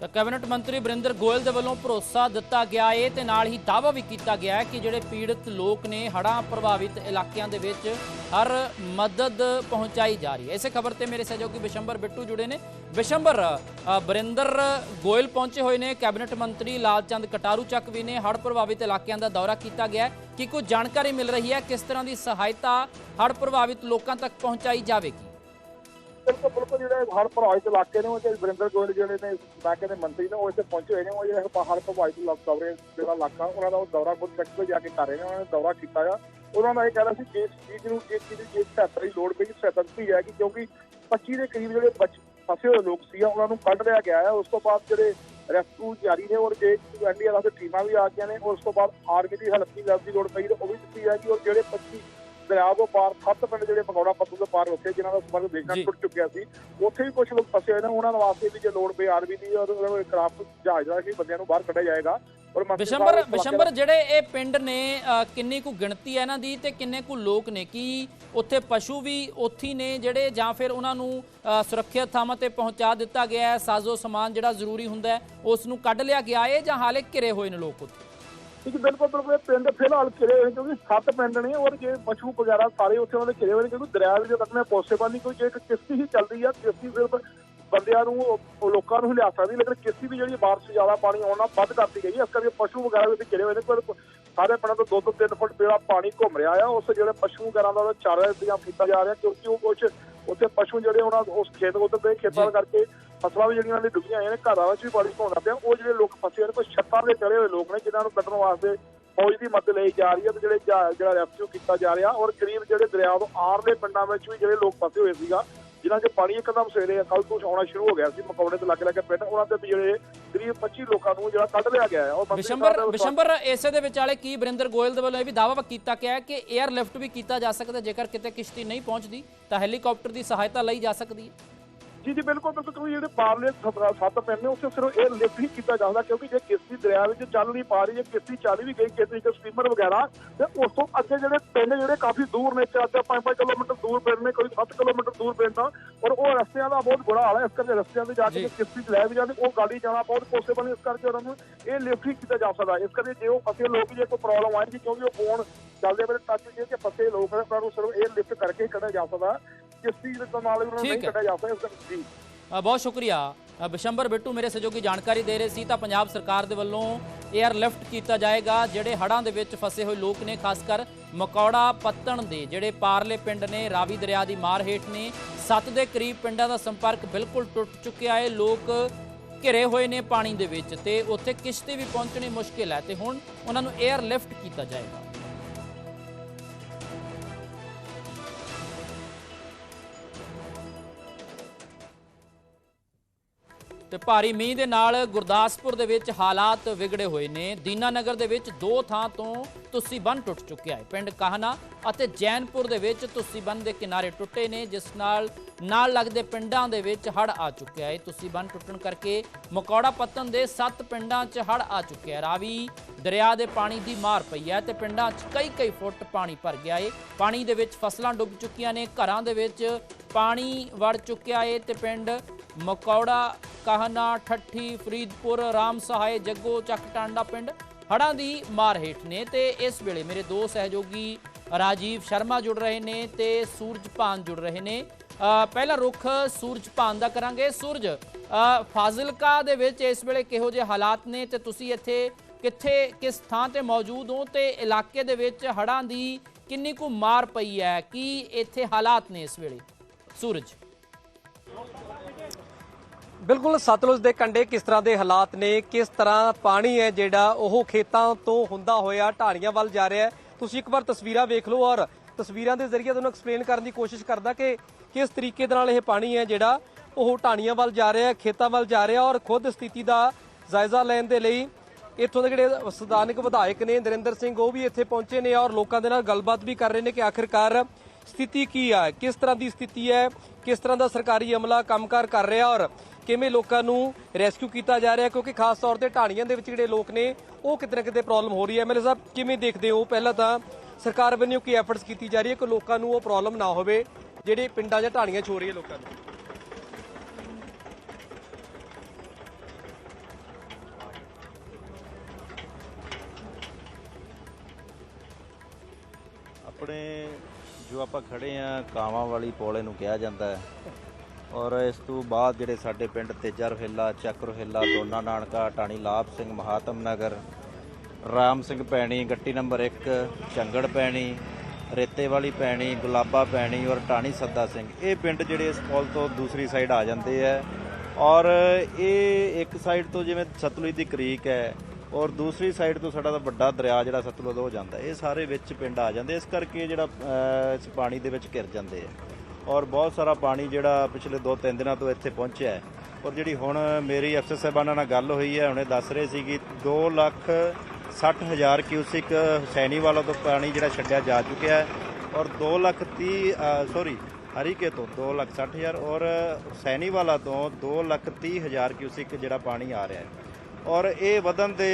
ਤਾਂ ਕੈਬਨਿਟ ਮੰਤਰੀ ਬਰਿੰਦਰ ਗੋਇਲ ਦੇ ਵੱਲੋਂ ਭਰੋਸਾ ਦਿੱਤਾ ਗਿਆ ਏ ਤੇ ਨਾਲ ਹੀ ਦਾਅਵਾ ਵੀ ਕੀਤਾ ਗਿਆ ਹੈ ਕਿ ਜਿਹੜੇ ਪੀੜਤ ਲੋਕ ਨੇ ਹੜ੍ਹਾਂ ਪ੍ਰਭਾਵਿਤ ਇਲਾਕਿਆਂ ਦੇ ਵਿੱਚ ਹਰ ਮਦਦ ਪਹੁੰਚਾਈ ਜਾ ਰਹੀ ਹੈ। ਇਸੇ ਖਬਰ ਤੇ ਮੇਰੇ ਸਹਿਯੋਗੀ ਬਿਸ਼ੰਬਰ ਬਿੱਟੂ ਜੁੜੇ ਨੇ। ਬਿਸ਼ੰਬਰ ਅ, ਬਰਿੰਦਰ ਗੋਇਲ ਪਹੁੰਚੇ ਹੋਏ ਨੇ। ਕੈਬਨਿਟ ਮੰਤਰੀ ਲਾਲਚੰਦ ਕਟਾਰੂ ਚੱਕ ਵੀ ਨੇ। ਹੜ੍ਹ ਪ੍ਰਭਾਵਿਤ ਇਲਾਕਿਆਂ ਦਾ ਦੌਰਾ ਕੀਤਾ ਗਿਆ ਹੈ। ਕਿ ਕੋਈ ਜਾਣਕਾਰੀ ਮਿਲ ਰਹੀ ਹੈ? ਕਿਸ ਤਰ੍ਹਾਂ ਦੀ ਸਹਾਇਤਾ ਹੜ੍ਹ ਪ੍ਰਭਾਵਿਤ ਲੋਕਾਂ ਤੱਕ ਪਹੁੰਚਾਈ ਜਾਵੇਗੀ? ਬਿਲਕੁਲ ਬਿਲਕੁਲ ਜਿਹੜੇ ਹੜ੍ਹ ਪ੍ਰਭਾਵਿਤ ਇਲਾਕੇ ਨੇ ਉਹ ਤੇ ਵਰਿੰਦਰ ਗੋਇਲ ਜਿਹੜੇ ਨੇ, ਇਲਾਕੇ ਦੇ ਮੰਤਰੀ ਨੇ, ਉਹ ਇੱਥੇ ਪਹੁੰਚੇ ਹੋਏ ਨੇ। ਉਹ ਜਿਹੜੇ ਹੜ੍ਹ ਪ੍ਰਭਾਵਿਤ ਦੌਰੇ ਜਿਹੜਾ ਇਲਾਕਾ, ਉਹਨਾਂ ਦਾ ਉਹ ਦੌਰਾ ਖੁਦ ਸੈਕਟਰ ਜਾ ਕੇ ਕਰ ਰਹੇ ਨੇ, ਉਹਨਾਂ ਨੇ ਦੌਰਾ ਕੀਤਾ ਆ। ਉਹਨਾਂ ਦਾ ਇਹ ਕਹਿਣਾ ਸੀ ਜਿਸ ਚੀਜ਼ ਨੂੰ ਜਿਸ ਚੀਜ਼ ਦੀ ਸਹਾਇਤਾ ਦੀ ਲੋੜ ਪਈ, ਸਹਾਇਤਾ ਦਿੱਤੀ ਹੈ ਕਿਉਂਕਿ 25 ਦੇ ਕਰੀਬ ਜਿਹੜੇ ਬਚ, ਫਸੇ ਹੋਏ ਲੋਕ ਸੀ ਉਹਨਾਂ ਨੂੰ ਕੱਢ ਲਿਆ ਗਿਆ ਹੈ ਉਸ ਤੋਂ ਬਾਅਦ ਜਿਹੜੇ ਰੈਸਕਿਊ ਜਾਰੀ ਨੇ, ਔਰ ਜੇ ਐਨਡੀਆਰ ਦੇ ਟੀਮਾਂ ਵੀ ਆ ਗਈਆਂ ਨੇ, ਉਸ ਤੋਂ ਬਾਅਦ ਆਰਮੀ ਦੀ ਹੈਲਪ ਦੀ ਲੈਬ ਦੀ ਲੋੜ ਪਈ ਉਹ ਵੀ ਦਿੱਤੀ ਹੈ ਕਿ ਉਹ ਜਿਹੜੇ 25 ਦਰਿਆ ਤੋਂ ਪਾਰ ਸੱਤ ਪਿੰਡ ਜਿਹੜੇ ਮਗੌੜਾ ਪੱਤੂ ਤੋਂ ਪਾਰ ਉੱਥੇ ਜਿਨ੍ਹਾਂ ਦਾ ਸੰਪਰਕ ਦੇਖਣਾ। ਟੁੱਟ ਚੁੱਕਿਆ ਸੀ ਉੱਥੇ ਵੀ ਕੁਝ ਲੋਕ ਫਸੇ ਹੋਏ ਨੇ ਉਹਨਾਂ ਵਾਸਤੇ ਵੀ ਜੇ ਲੋੜ ਪਈ ਆਰਮੀ ਦੀ ਔਰ ਕਰਾਫਟ ਜਹਾਜ਼ ਦਾ ਕਿ ਬੰਦਿਆਂ ਨੂੰ ਬਾਹਰ ਕੱਢਿਆ ਜਾਏਗਾ। ਔਰ ਬਿਸ਼ੰਬਰ ਬਿਸ਼ੰਬਰ ਜਿਹੜੇ ਇਹ ਪਿੰਡ ਨੇ ਕਿੰਨੀ ਕੁ ਗਿਣਤੀ ਹੈ ਇਹਨਾਂ ਦੀ ਤੇ ਕਿੰਨੇ ਕੁ ਲੋਕ ਨੇ? ਕੀ ਉੱਥੇ ਪਸ਼ੂ ਵੀ ਉੱਥੀ ਨੇ ਜਿਹੜੇ ਜਾਂ ਫਿਰ ਉਹਨਾਂ ਨੂੰ ਸੁਰੱਖਿਅਤ ਥਾਵਾਂ ਤੇ ਪਹੁੰਚਾ ਦਿੱਤਾ ਗਿਆ ਹੈ ਸਾਜ਼ੋ ਸਮਾਨ ਜਿਹੜਾ ਜ਼ਰੂਰੀ ਹੁੰਦਾ ਹੈ ਉਸ ਨੂੰ ਕੱਢ ਲਿਆ ਗਿਆ ਹੈ ਜਾਂ ਹਾਲੇ ਘਿਰੇ ਹੋਏ ਨੇ ਲੋਕ ਉੱਥੇ? ਇੱਕ ਬਿਲਕੁਲ ਬਿਲਕੁਲ ਇਹ ਪਿੰਡ ਫਿਲਹਾਲ ਘਿਰੇ ਹੋਏ ਕਿਉਂਕਿ ਸੱਤ ਪਿੰਡ ਨੇ ਔਰ ਜੇ ਪਸ਼ੂ ਵਗੈਰਾ ਸਾਰੇ ਉੱਥੇ ਉਹਨਾਂ ਦੇ ਘਿਰੇ ਹੋਏ ਨੇ ਕਿਉਂਕਿ ਦਰਿਆ ਦੇ ਤੱਕ ਨੇ ਪੋਸੀਬਲ ਨਹੀਂ ਕੋਈ ਜੇ ਇੱਕ ਕਿਸ਼ਤੀ ਹੀ ਚੱਲਦੀ ਆ ਕਿਸ਼ਤੀ ਸਿਰਫ ਬੰਦਿਆਂ ਨੂੰ ਲੋਕਾਂ ਨੂੰ ਲਿਆ ਸਕਦੀ ਲੇਕਿਨ ਕਿਸ਼ਤੀ ਵੀ ਜਿਹੜੀ ਬਾਰਿਸ਼ ਜ਼ਿਆਦਾ ਪਾਣੀ ਆਉਣ ਵੱਧ ਕਰਤੀ ਗਈ। ਇਸ ਕਰਕੇ ਪਸ਼ੂ ਵਗੈਰਾ ਵੀ ਘਿਰੇ ਹੋਏ ਨੇ ਪਰ ਸਾਰੇ ਪਿੰਡਾਂ ਤੋਂ ਦੋ ਤੋਂ ਤਿੰਨ ਫੁੱਟ ਪੇੜਾ ਪਾਣੀ ਘੁੰਮ ਰਿਹਾ ਆ ਉਸ ਜਿਹੜੇ ਪਸ਼ੂ ਵਗੈਰਾ ਦਾ ਚਾਰਾ ਇੰਤਜ਼ਾਮ ਕੀਤਾ ਜਾ ਰਿਹਾ ਕਿਉਂਕਿ ਉਹ ਕੁਝ ਉੱਥੇ ਪਸ਼ੂ ਜਿਹੜੇ ਉਹਨਾਂ ਉਸ ਖੇਤ ਉਧਰ ਦੇ ਖੇਤਾਂ ਕਰਕੇ ਫਸਲਾਂ ਵੀ ਜਿਹੜੀਆਂ ਉਹਨਾਂ ਦੀ ਡੁੱਬੀਆਂ ਹੋਈਆਂ ਨੇ ਘਰਾਂ ਵਿੱਚ ਵੀ ਪਾਣੀ ਘੁੰਮਦਾ ਪਿਆ। ਉਹ ਜਿਹੜੇ ਲੋਕ ਫਸੇ ਹੋਏ ਨੇ ਕੋਈ ਛੱਤਾਂ ਦੇ ਚੜੇ ਹੋਏ ਲੋਕ ਨੇ ਜਿਨ੍ਹਾਂ ਨੂੰ ਕੱਢਣ ਵਾਸਤੇ ਫੌਜ ਦੀ ਮਦਦ ਲਈ ਜਾ ਰਹੀ ਹੈ ਤੇ ਜਿਹੜੇ ਜਹਾ- ਜਿਹੜਾ ਰੈਸਕਿਊ ਕੀਤਾ ਜਾ ਰਿਹਾ। ਔਰ ਕਰੀਬ ਜਿਹੜੇ ਦਰਿਆ ਤੋਂ ਆਰਲੇ ਪਿੰਡਾਂ ਵਿੱਚ ਵੀ ਜਿਹੜੇ ਲੋਕ ਫਸੇ ਹੋਏ ਸੀਗਾ ਜਿਨ੍ਹਾਂ 'ਚ ਪਾਣੀ ਇੱਕਦਮ ਸਵੇਰੇ ਕੱਲ ਤੋਂ ਆਉਣਾ ਸ਼ੁਰੂ ਹੋ ਗਿਆ ਸੀ ਮਕੌੜੇ ਤੇ ਲੱਗ ਲੱਗ ਕੇ ਪਿੰਡ। ਉਹਨਾਂ ਦੇ ਵੀ ਜਿਹੜੇ ਕਰੀਬ 25 ਲੋਕਾਂ ਨੂੰ ਜਿਹੜਾ ਕੱਢ ਲਿਆ ਗਿਆ ਹੈ। ਔਰ ਬਿਸ਼ੰਬਰ ਬਿਸ਼ੰਬਰ ਇਸੇ ਦੇ ਵਿਚਾਲੇ ਕੀ ਬਰਿੰਦਰ ਗੋਇਲ ਦੇ ਵੱਲੋਂ ਇਹ ਵੀ ਦਾਅਵਾ ਕੀਤਾ ਗਿਆ ਹੈ ਕਿ 에ਅਰ ਲਿਫਟ ਵੀ ਕੀਤਾ ਜਾ ਸਕਦਾ ਜੇਕਰ ਕਿਤੇ ਕਿਸ਼ਤੀ ਨਹੀਂ ਪਹੁੰਚਦੀ ਤਾਂ ਹੈਲੀਕਾਪਟਰ ਦੀ ਸਹਾਇਤਾ ਲਈ ਜਾ ਸਕਦੀ ਹੈ। ਜੀ ਜੀ ਬਿਲਕੁਲ ਬਿਲਕੁਲ ਕਿਉਂਕਿ ਜਿਹੜੇ ਪਾਰਲੇ ਸਤ- ਪਿੰਡ ਨੇ ਉੱਥੇ ਸਿਰਫ ਇਹ ਲਿਫਟ ਹੀ ਕੀਤਾ ਜਾਂਦਾ ਕਿਉਂਕਿ ਜੇ ਕਿਸ਼ਤੀ ਦਰਿਆ ਵਿੱਚ ਚੱਲ ਨਹੀਂ ਪਾ ਰਹੀ ਹੈ ਕਿਸ਼ਤੀ ਚੱਲ ਵੀ ਗਈ ਕਿਸੇ ਇੱਕ ਸਟੀਮਰ ਵਗੈਰਾ ਤੇ ਉਸ ਤੋਂ ਅੱਗੇ ਜਿਹੜੇ ਪਿੰਡ ਜਿਹੜੇ ਕਾਫੀ ਦੂਰ ਨੇ ਚਾਰ ਚਾਰ ਪੰਜ ਪੰਜ ਕਿਲੋਮੀਟਰ ਦੂਰ ਪਿੰਡ ਨੇ ਕੋਈ 7 ਕਿਲੋਮੀਟਰ ਦੂਰ ਪਿੰਡ ਆ ਔਰ ਉਹ ਰਸਤਿਆਂ ਦਾ ਬਹੁਤ ਬੁਰਾ ਹਾਲ ਹੈ ਇਸ ਕਰਕੇ ਰਸਤਿਆਂ ਤੇ ਜਾ ਕੇ ਜੇ। ਕਿਸ਼ਤੀ ਚ ਲੈ ਵੀ ਜਾਂਦੇ ਉਹ ਗਾੜੀ ਜਾਣਾ ਬਹੁਤ ਪੋਸੀਬਲ ਨਹੀਂ ਇਸ ਕਰਕੇ ਉਹਨਾਂ ਨੂੰ ਇਹ ਲਿਫਟ ਹੀ ਕੀਤਾ ਜਾ ਸਕਦਾ ਇਸ ਕਰਕੇ ਜੇ ਉਹ ਫਸੇ ਲੋਕ ਜੇ ਕੋਈ ਪ੍ਰੋਬਲਮ ਆਏਗੀ ਕਿਉਂਕਿ ਉਹ ਫੋਨ ਚੱਲਦੇ ਵੇਲੇ ਟੱਚ ਜੇ ਕਿ ਫਸੇ ਲੋਕ ਨੇ ਉਹਨਾਂ ਨੂੰ ਸਿਰਫ ਇਹ ਲਿਫਟ ਕਰਕੇ ਹੀ ਕੱਢਿਆ ਜਾ ਸਕਦਾ। ਦੇ ਨਾਲ ਉਹਨਾਂ ਨੂੰ ਨਹੀਂ। ਕੱਢਿਆ ਜਾ ਸਕਦਾ ਜੀ ਬਹੁਤ ਸ਼ੁਕਰੀਆ। ਬਿਸ਼ੰਬਰ ਬਿੱਟੂ ਮੇਰੇ ਸਹਿਯੋਗੀ ਜਾਣਕਾਰੀ ਦੇ ਰਹੇ ਸੀ ਤਾਂ ਪੰਜਾਬ ਸਰਕਾਰ ਦੇ ਵੱਲੋਂ 에ਅਰ ਲਿਫਟ ਕੀਤਾ ਜਾਏਗਾ ਜਿਹੜੇ ਹੜ੍ਹਾਂ ਦੇ ਵਿੱਚ ਫਸੇ ਹੋਏ ਲੋਕ ਨੇ ਖਾਸ ਕਰ ਮਕੌੜਾ ਪੱਤਣ ਦੇ ਜਿਹੜੇ ਪਾਰਲੇ ਪਿੰਡ ਨੇ ਰਾਵੀ ਦਰਿਆ ਦੀ ਮਾਰ ਹੇਠ ਨੇ ਸੱਤ ਦੇ ਕਰੀਬ ਪਿੰਡਾਂ ਦਾ ਸੰਪਰਕ ਬਿਲਕੁਲ ਟੁੱਟ ਚੁੱਕਿਆ ਹੈ ਲੋਕ ਘਿਰੇ ਹੋਏ ਨੇ ਪਾਣੀ ਦੇ ਵਿੱਚ ਤੇ ਉੱਥੇ ਕਿਸ਼ਤੀ ਵੀ ਪਹੁੰਚਣੀ ਮੁਸ਼ਕਿਲ ਹੈ ਤੇ ਹੁਣ ਉਹਨਾਂ ਨੂੰ 에ਅਰ ਲਿਫਟ ਕੀਤਾ ਜਾਏਗਾ। ਤੇ ਭਾਰੀ ਮੀਂਹ ਦੇ ਨਾਲ ਗੁਰਦਾਸਪੁਰ ਦੇ ਵਿੱਚ ਹਾਲਾਤ ਵਿਗੜੇ ਹੋਏ ਨੇ। ਦੀਨਾਨਗਰ ਦੇ ਵਿੱਚ ਦੋ ਥਾਂ ਤੋਂ ਤੁਸੀਂ ਬੰਨ ਟੁੱਟ ਚੁੱਕਿਆ ਹੈ। ਪਿੰਡ ਕਾਹਨਾ ਅਤੇ ਜੈਨਪੁਰ ਦੇ ਵਿੱਚ ਤੁਸੀਂ ਬੰਨ ਦੇ ਕਿਨਾਰੇ ਟੁੱਟੇ ਨੇ, ਜਿਸ ਨਾਲ ਨਾਲ ਲੱਗਦੇ ਪਿੰਡਾਂ ਦੇ ਵਿੱਚ ਹੜ ਆ ਚੁੱਕਿਆ ਹੈ। ਤੁਸੀਂ ਬੰਨ ਟੁੱਟਣ ਕਰਕੇ ਮਕੌੜਾ ਪੱਤਨ ਦੇ 7 ਪਿੰਡਾਂ 'ਚ ਹੜ ਆ ਚੁੱਕਿਆ ਹੈ। ਰਾਵੀ ਦਰਿਆ ਦੇ ਪਾਣੀ ਦੀ ਮਾਰ ਪਈ ਹੈ ਤੇ ਪਿੰਡਾਂ 'ਚ ਕਈ ਕਈ ਫੁੱਟ ਪਾਣੀ ਭਰ ਗਿਆ ਹੈ ਪਾਣੀ ਦੇ ਵਿੱਚ ਫਸਲਾਂ ਡੁੱਬ ਚੁੱਕੀਆਂ ਨੇ। ਘਰਾਂ ਦੇ ਵਿੱਚ ਪਾਣੀ ਵੜ ਚੁੱਕਿਆ ਹੈ ਤੇ ਪਿੰਡ ਮਕੌੜਾ ਕਾਹਨਾ ਠੱਠੀ ਫਰੀਦਪੁਰ ਰਾਮ ਸਹਾਏ ਜੱਗੋ ਚੱਕ ਟਾਂਡਾ ਪਿੰਡ ਹੜ੍ਹਾਂ ਦੀ ਮਾਰ ਹੇਠ ਨੇ ਤੇ ਇਸ ਵੇਲੇ ਮੇਰੇ ਦੋ ਸਹਿਯੋਗੀ ਰਾਜੀਵ ਸ਼ਰਮਾ ਜੁੜ ਰਹੇ ਨੇ ਤੇ ਸੂਰਜ ਭਾਨ ਜੁੜ ਰਹੇ ਨੇ। ਅ, ਪਹਿਲਾ ਰੁਖ ਸੂਰਜ ਭਾਨ ਦਾ ਕਰਾਂਗੇ। ਸੂਰਜ ਫਾਜ਼ਿਲਕਾ ਦੇ ਵਿੱਚ ਇਸ ਵੇਲੇ ਕਿਹੋ ਜਿਹੇ ਹਾਲਾਤ ਨੇ ਤੇ ਤੁਸੀਂ ਇੱਥੇ ਕਿੱਥੇ ਕਿਸ ਥਾਂ ਤੇ ਮੌਜੂਦ ਹੋ ਤੇ ਇਲਾਕੇ ਦੇ ਵਿੱਚ ਹੜ੍ਹਾਂ ਦੀ ਕਿੰਨੀ ਕੁ ਮਾਰ ਪਈ ਹੈ? ਕੀ ਇੱਥੇ ਹਾਲਾਤ ਨੇ ਇਸ ਵੇਲੇ? ਸੂਰਜ। ਬਿਲਕੁਲ ਸਤਲੁਜ ਦੇ ਕੰਢੇ ਕਿਸ ਤਰ੍ਹਾਂ ਦੇ ਹਾਲਾਤ ਨੇ? ਕਿਸ ਤਰ੍ਹਾਂ ਪਾਣੀ ਹੈ ਜਿਹੜਾ ਉਹ ਖੇਤਾਂ ਤੋਂ ਹੁੰਦਾ ਹੋਇਆ ਢਾਣੀਆਂ ਵੱਲ ਜਾ ਰਿਹਾ ਹੈ? ਤੁਸੀਂ ਇੱਕ ਵਾਰ ਤਸਵੀਰਾਂ ਵੇਖ ਲਓ ਔਰ ਤਸਵੀਰਾਂ ਦੇ ਜ਼ਰੀਏ ਤੁਹਾਨੂੰ ਐਕਸਪਲੇਨ ਕਰਨ ਦੀ ਕੋਸ਼ਿਸ਼ ਕਰਦਾ ਕਿ ਕਿਸ ਤਰੀਕੇ ਦੇ ਨਾਲ ਇਹ ਪਾਣੀ ਹੈ ਜਿਹੜਾ ਉਹ ਢਾਣੀਆਂ ਵੱਲ ਜਾ ਰਿਹਾ ਹੈ, ਖੇਤਾਂ ਵੱਲ ਜਾ ਰਿਹਾ ਔਰ ਖੁਦ ਸਥਿਤੀ ਦਾ ਜਾਇਜ਼ਾ ਲੈਣ ਦੇ ਲਈ ਇੱਥੋਂ ਦੇ ਜਿਹੜੇ ਸਥਾਨਕ ਵਿਧਾਇਕ ਨੇ ਨਰਿੰਦਰ ਸਿੰਘ, ਉਹ ਵੀ ਇੱਥੇ ਪਹੁੰਚੇ ਨੇ ਔਰ ਲੋਕਾਂ ਦੇ ਨਾਲ ਗੱਲਬਾਤ ਵੀ ਕਰ ਰਹੇ ਨੇ ਕਿ ਆਖਿਰਕਾਰ ਸਥਿਤੀ ਕੀ ਆ ਕਿਸ ਤਰ੍ਹਾਂ ਦੀ ਸਥਿਤੀ ਹੈ? ਕਿਸ ਤਰ੍ਹਾਂ ਦਾ ਸਰਕਾਰੀ ਅਮਲਾ ਕੰਮਕਾਰ ਕਰ ਰਿਹਾ ਔਰ ਕਿਵੇਂ ਲੋਕਾਂ ਨੂੰ ਰੈਸਕਿਊ ਕੀਤਾ ਜਾ ਰਿਹਾ, ਕਿਉਂਕਿ ਖਾਸ ਤੌਰ ਤੇ ਢਾਣੀਆਂ ਦੇ ਵਿੱਚ ਜਿਹੜੇ ਲੋਕ ਨੇ, ਉਹ ਕਿਤੇ ਨਾ ਕਿਤੇ ਪ੍ਰੋਬਲਮ ਹੋ ਰਹੀ ਹੈ। ਐਮਐਲਏ ਸਾਹਿਬ, ਕਿਵੇਂ ਦੇਖਦੇ ਹੋ? ਪਹਿਲਾਂ ਤਾਂ ਸਰਕਾਰ ਵੱਲੋਂ ਕੀ ਐਫਰਟਸ ਕੀਤੀ ਜਾ ਰਹੀ ਹੈ ਕਿ ਲੋਕਾਂ ਨੂੰ ਉਹ ਪ੍ਰੋਬਲਮ ਨਾ ਹੋਵੇ, ਜਿਹੜੇ ਪਿੰਡਾਂ ਜਾਂ ਢਾਣੀਆਂ 'ਚ ਹੋ ਰਹੀ ਹੈ ਲੋਕਾਂ ਨੂੰ ਆਪਣੇ ਜੋ ਆਪਾਂ ਖੜੇ ਆ, ਕਾਵਾਂ ਵਾਲੀ ਪੋਲੇ ਨੂੰ ਕਿਹਾ ਜਾਂਦਾ ਹੈ। ਔਰ ਇਸ ਤੋਂ ਬਾਅਦ ਜਿਹੜੇ ਸਾਡੇ ਪਿੰਡ ਤੇਜਾ ਰਫੇਲਾ ਚੱਕ ਰਫੇਲਾ ਦੋਨਾ ਨਾਨਕਾ, ਟਾਣੀ ਲਾਭ ਸਿੰਘ, ਮਹਾਤਮ ਨਗਰ, ਰਾਮ ਸਿੰਘ ਪੈਣੀ, ਗੱਟੀ ਨੰਬਰ 1 ਚੰਗੜ ਪੈਣੀ, ਰੇਤੇ ਵਾਲੀ ਪੈਣੀ, ਗੁਲਾਬਾ ਪੈਣੀ ਔਰ ਟਾਣੀ ਸੱਦਾ ਸਿੰਘ। ਇਹ ਪਿੰਡ ਜਿਹੜੇ ਇਸ ਪੁਲ ਤੋਂ ਦੂਸਰੀ ਸਾਈਡ ਆ ਜਾਂਦੇ ਆ ਔਰ ਇਹ ਇੱਕ ਸਾਈਡ ਤੋਂ ਜਿਵੇਂ ਸਤਲੁਜ ਦੀ ਕਰੀਕ ਹੈ ਔਰ ਦੂਸਰੀ ਸਾਈਡ ਤੋਂ ਸਾਡਾ ਤਾਂ ਵੱਡਾ ਦਰਿਆ ਜਿਹੜਾ ਸਤਲੁਜ ਹੋ ਜਾਂਦਾ। ਇਹ ਸਾਰੇ ਵਿੱਚ ਪਿੰਡ ਆ ਜਾਂਦੇ ਇਸ ਕਰਕੇ ਜਿਹੜਾ ਇਸ ਪਾਣੀ ਦੇ ਵਿੱਚ ਘਿਰ ਜਾਂਦੇ ਆ। ਔਰ ਬਹੁਤ ਸਾਰਾ ਪਾਣੀ ਜਿਹੜਾ ਪਿਛਲੇ 2-3 ਦਿਨਾਂ ਤੋਂ ਇੱਥੇ ਪਹੁੰਚਿਆ ਹੈ। ਔਰ ਜਿਹੜੀ ਹੁਣ ਮੇਰੀ ਅਫਸਰ ਸਾਹਿਬਾਨਾਂ ਨਾਲ ਗੱਲ ਹੋਈ ਹੈ, ਹੁਣੇ ਦੱਸ ਰਹੇ ਸੀ ਕਿ 2 ਲੱਖ 60 ਹਜ਼ਾਰ ਕਿਊਸਿਕ ਹੁਸੈਨੀਵਾਲਾ ਤੋਂ ਪਾਣੀ ਜਿਹੜਾ ਛੱਡਿਆ ਜਾ ਚੁੱਕਿਆ ਹੈ ਔਰ 2 ਲੱਖ 30 ਸੌਰੀ ਹਰੀਕੇ ਤੋਂ 2 ਲੱਖ 60 ਹਜ਼ਾਰ ਔਰ ਹੁਸੈਨੀਵਾਲਾ ਤੋਂ 2 ਲੱਖ 30 ਹਜ਼ਾਰ ਕਿਊਸਿਕ ਜਿਹੜਾ ਪਾਣੀ ਆ ਰਿਹਾ ਹੈ। ਔਰ ਇਹ ਵਧਣ ਦੇ